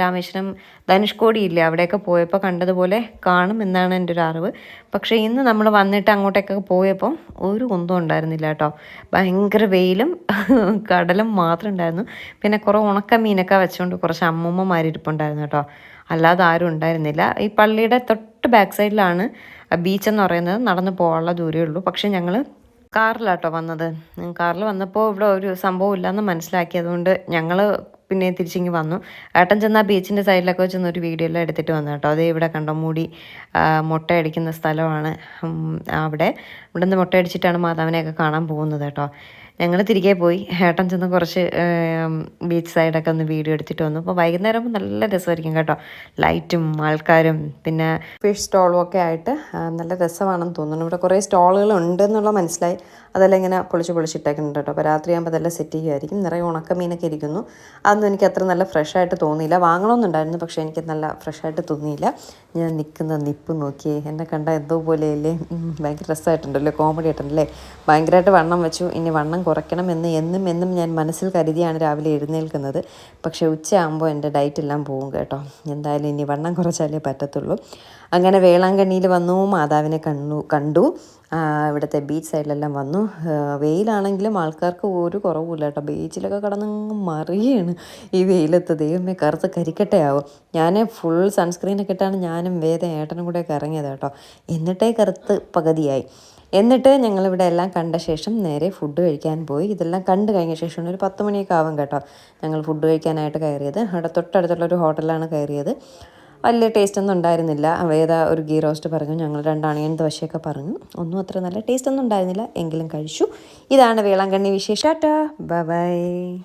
രാമേശ്വരം ധനുഷ്കോടി ഇല്ലേ? അവിടെയൊക്കെ പോയപ്പോൾ കണ്ടതുപോലെ കാണും എന്നാണ് എന്റെ ഒരു അറിവ്. പക്ഷേ ഇന്ന് നമ്മൾ വന്നിട്ട് അങ്ങോട്ടേക്കൊക്കെ പോയപ്പോൾ ഒരു കുന്തം ഉണ്ടായിരുന്നില്ല കേട്ടോ. ഭയങ്കര വെയിലും കടലും മാത്രം ഉണ്ടായിരുന്നു. പിന്നെ കുറേ ഉണക്ക മീനൊക്കെ വെച്ചുകൊണ്ട് കുറച്ച് അമ്മൂമ്മമാർ ഇരിപ്പുണ്ടായിരുന്നു കേട്ടോ. അല്ലാതെ ആരും ഉണ്ടായിരുന്നില്ല. ഈ പള്ളിയുടെ തൊട്ട് ബാക്ക് സൈഡിലാണ് ബീച്ച് എന്ന് പറയുന്നത്. നടന്നു പോകാനുള്ള ദൂരമേ ഉള്ളൂ. പക്ഷേ ഞങ്ങൾ കാറിലാട്ടോ വന്നത്. കാറിൽ വന്നപ്പോൾ ഇവിടെ ഒരു സംഭവം ഇല്ലയെന്ന് മനസ്സിലാക്കിയതുകൊണ്ട് ഞങ്ങൾ പിന്നെ തിരിച്ചിങ്ങി വന്നു. ഏട്ടൻ ചെന്ന ബീച്ചിന്റെ സൈഡിലൊക്കെ വെച്ചൊന്ന് ഒരു വീഡിയോ എല്ലാം എടുത്തിട്ട് വന്നു കേട്ടോ. അതേ ഇവിടെ കണ്ടോ മൂടി മുട്ട മുട്ടയടിക്കുന്ന സ്ഥലമാണ് അവിടെ. ഇവിടെ നിന്ന് മുട്ടയടിച്ചിട്ടാണ് മാതാവിനെയൊക്കെ കാണാൻ പോകുന്നത് കേട്ടോ. ഞങ്ങൾ തിരികെ പോയി. ഏട്ടൻ ചെന്ന് കുറച്ച് ബീച്ച് സൈഡൊക്കെ ഒന്ന് വീഡിയോ എടുത്തിട്ട് വന്നു. അപ്പോൾ വൈകുന്നേരം നല്ല രസമായിരിക്കും കേട്ടോ. ലൈറ്റും ആൾക്കാരും പിന്നെ ഫിഷ് സ്റ്റോളും ഒക്കെ ആയിട്ട് നല്ല രസമാണെന്ന് തോന്നുന്നു. ഇവിടെ കുറേ സ്റ്റോളുകൾ ഉണ്ട് എന്നുള്ള മനസ്സിലായി. അതെല്ലാം ഇങ്ങനെ പൊളിച്ച് പൊളിച്ചിട്ടേക്കുന്നുണ്ട് കേട്ടോ. അപ്പോൾ രാത്രിയാകുമ്പോൾ അതെല്ലാം സെറ്റ് ചെയ്യുമായിരിക്കും നിറയെ ഉണക്കമീനൊക്കെ ഇരിക്കുന്നു. അതൊന്നും എനിക്ക് അത്ര നല്ല ഫ്രഷ് ആയിട്ട് തോന്നിയില്ല. വാങ്ങണമെന്നുണ്ടായിരുന്നു പക്ഷേ എനിക്ക് നല്ല ഫ്രഷ് ആയിട്ട് തോന്നിയില്ല. ഞാൻ നിൽക്കുന്ന നിപ്പ് നോക്കി എന്നെ കണ്ട എന്തോ പോലെയല്ലേ. ഭയങ്കര രസമായിട്ടുണ്ട് ഉണ്ടല്ലോ കോമഡി ഏട്ടനല്ലേ ഭയങ്കരമായിട്ട് വണ്ണം വെച്ചു. ഇനി വണ്ണം കുറയ്ക്കണമെന്ന് എന്നും എന്നും ഞാൻ മനസ്സിൽ കരുതിയാണ് രാവിലെ എഴുന്നേൽക്കുന്നത്. പക്ഷേ ഉച്ചയാകുമ്പോൾ എന്റെ ഡയറ്റ് എല്ലാം പോകും കേട്ടോ. എന്തായാലും ഇനി വണ്ണം കുറച്ചാലേ പറ്റത്തുള്ളൂ. അങ്ങനെ വേളാങ്കണ്ണിയിൽ വന്നു മാതാവിനെ കണ്ടു. കണ്ടു ഇവിടുത്തെ ബീച്ച് സൈഡിലെല്ലാം വന്നു. വെയിലാണെങ്കിലും ആൾക്കാർക്ക് ഒരു കുറവുമില്ല കേട്ടോ. ബീച്ചിലൊക്കെ കിടന്നങ്ങ് മറിയാണ് ഈ വെയിലത്ത്. ദൈവമേ കറുത്ത് കരിക്കട്ടയാവും ഞാൻ ഫുൾ സൺസ്ക്രീനൊക്കെ ഇട്ടാണ് ഞാനും വേദ ഏട്ടനും കൂടെയൊക്കെ ഇറങ്ങിയത് കേട്ടോ. എന്നിട്ടേ കറുത്ത് പകുതിയായി. എന്നിട്ട് ഞങ്ങളിവിടെ എല്ലാം കണ്ട ശേഷം നേരെ ഫുഡ് കഴിക്കാൻ പോയി. ഇതെല്ലാം കണ്ടു കഴിഞ്ഞ ശേഷം ഒരു പത്ത് മണിയൊക്കെ ആവും കേട്ടോ ഞങ്ങൾ ഫുഡ് കഴിക്കാനായിട്ട് കയറിയത്. അവിടെ തൊട്ടടുത്തുള്ള ഒരു ഹോട്ടലിലാണ് കയറിയത്. വലിയ ടേസ്റ്റ് ഒന്നും ഉണ്ടായിരുന്നില്ല. വേദ ഒരു ഗീ റോസ്റ്റ് പറഞ്ഞു. ഞങ്ങൾ രണ്ട് അണിയൻ ദോശയൊക്കെ പറഞ്ഞു. ഒന്നും അത്ര നല്ല ടേസ്റ്റ് ഒന്നും ഉണ്ടായിരുന്നില്ല. എങ്കിലും കഴിച്ചു. ഇതാണ് വേളാങ്കണ്ണി വിശേഷം. ബൈ.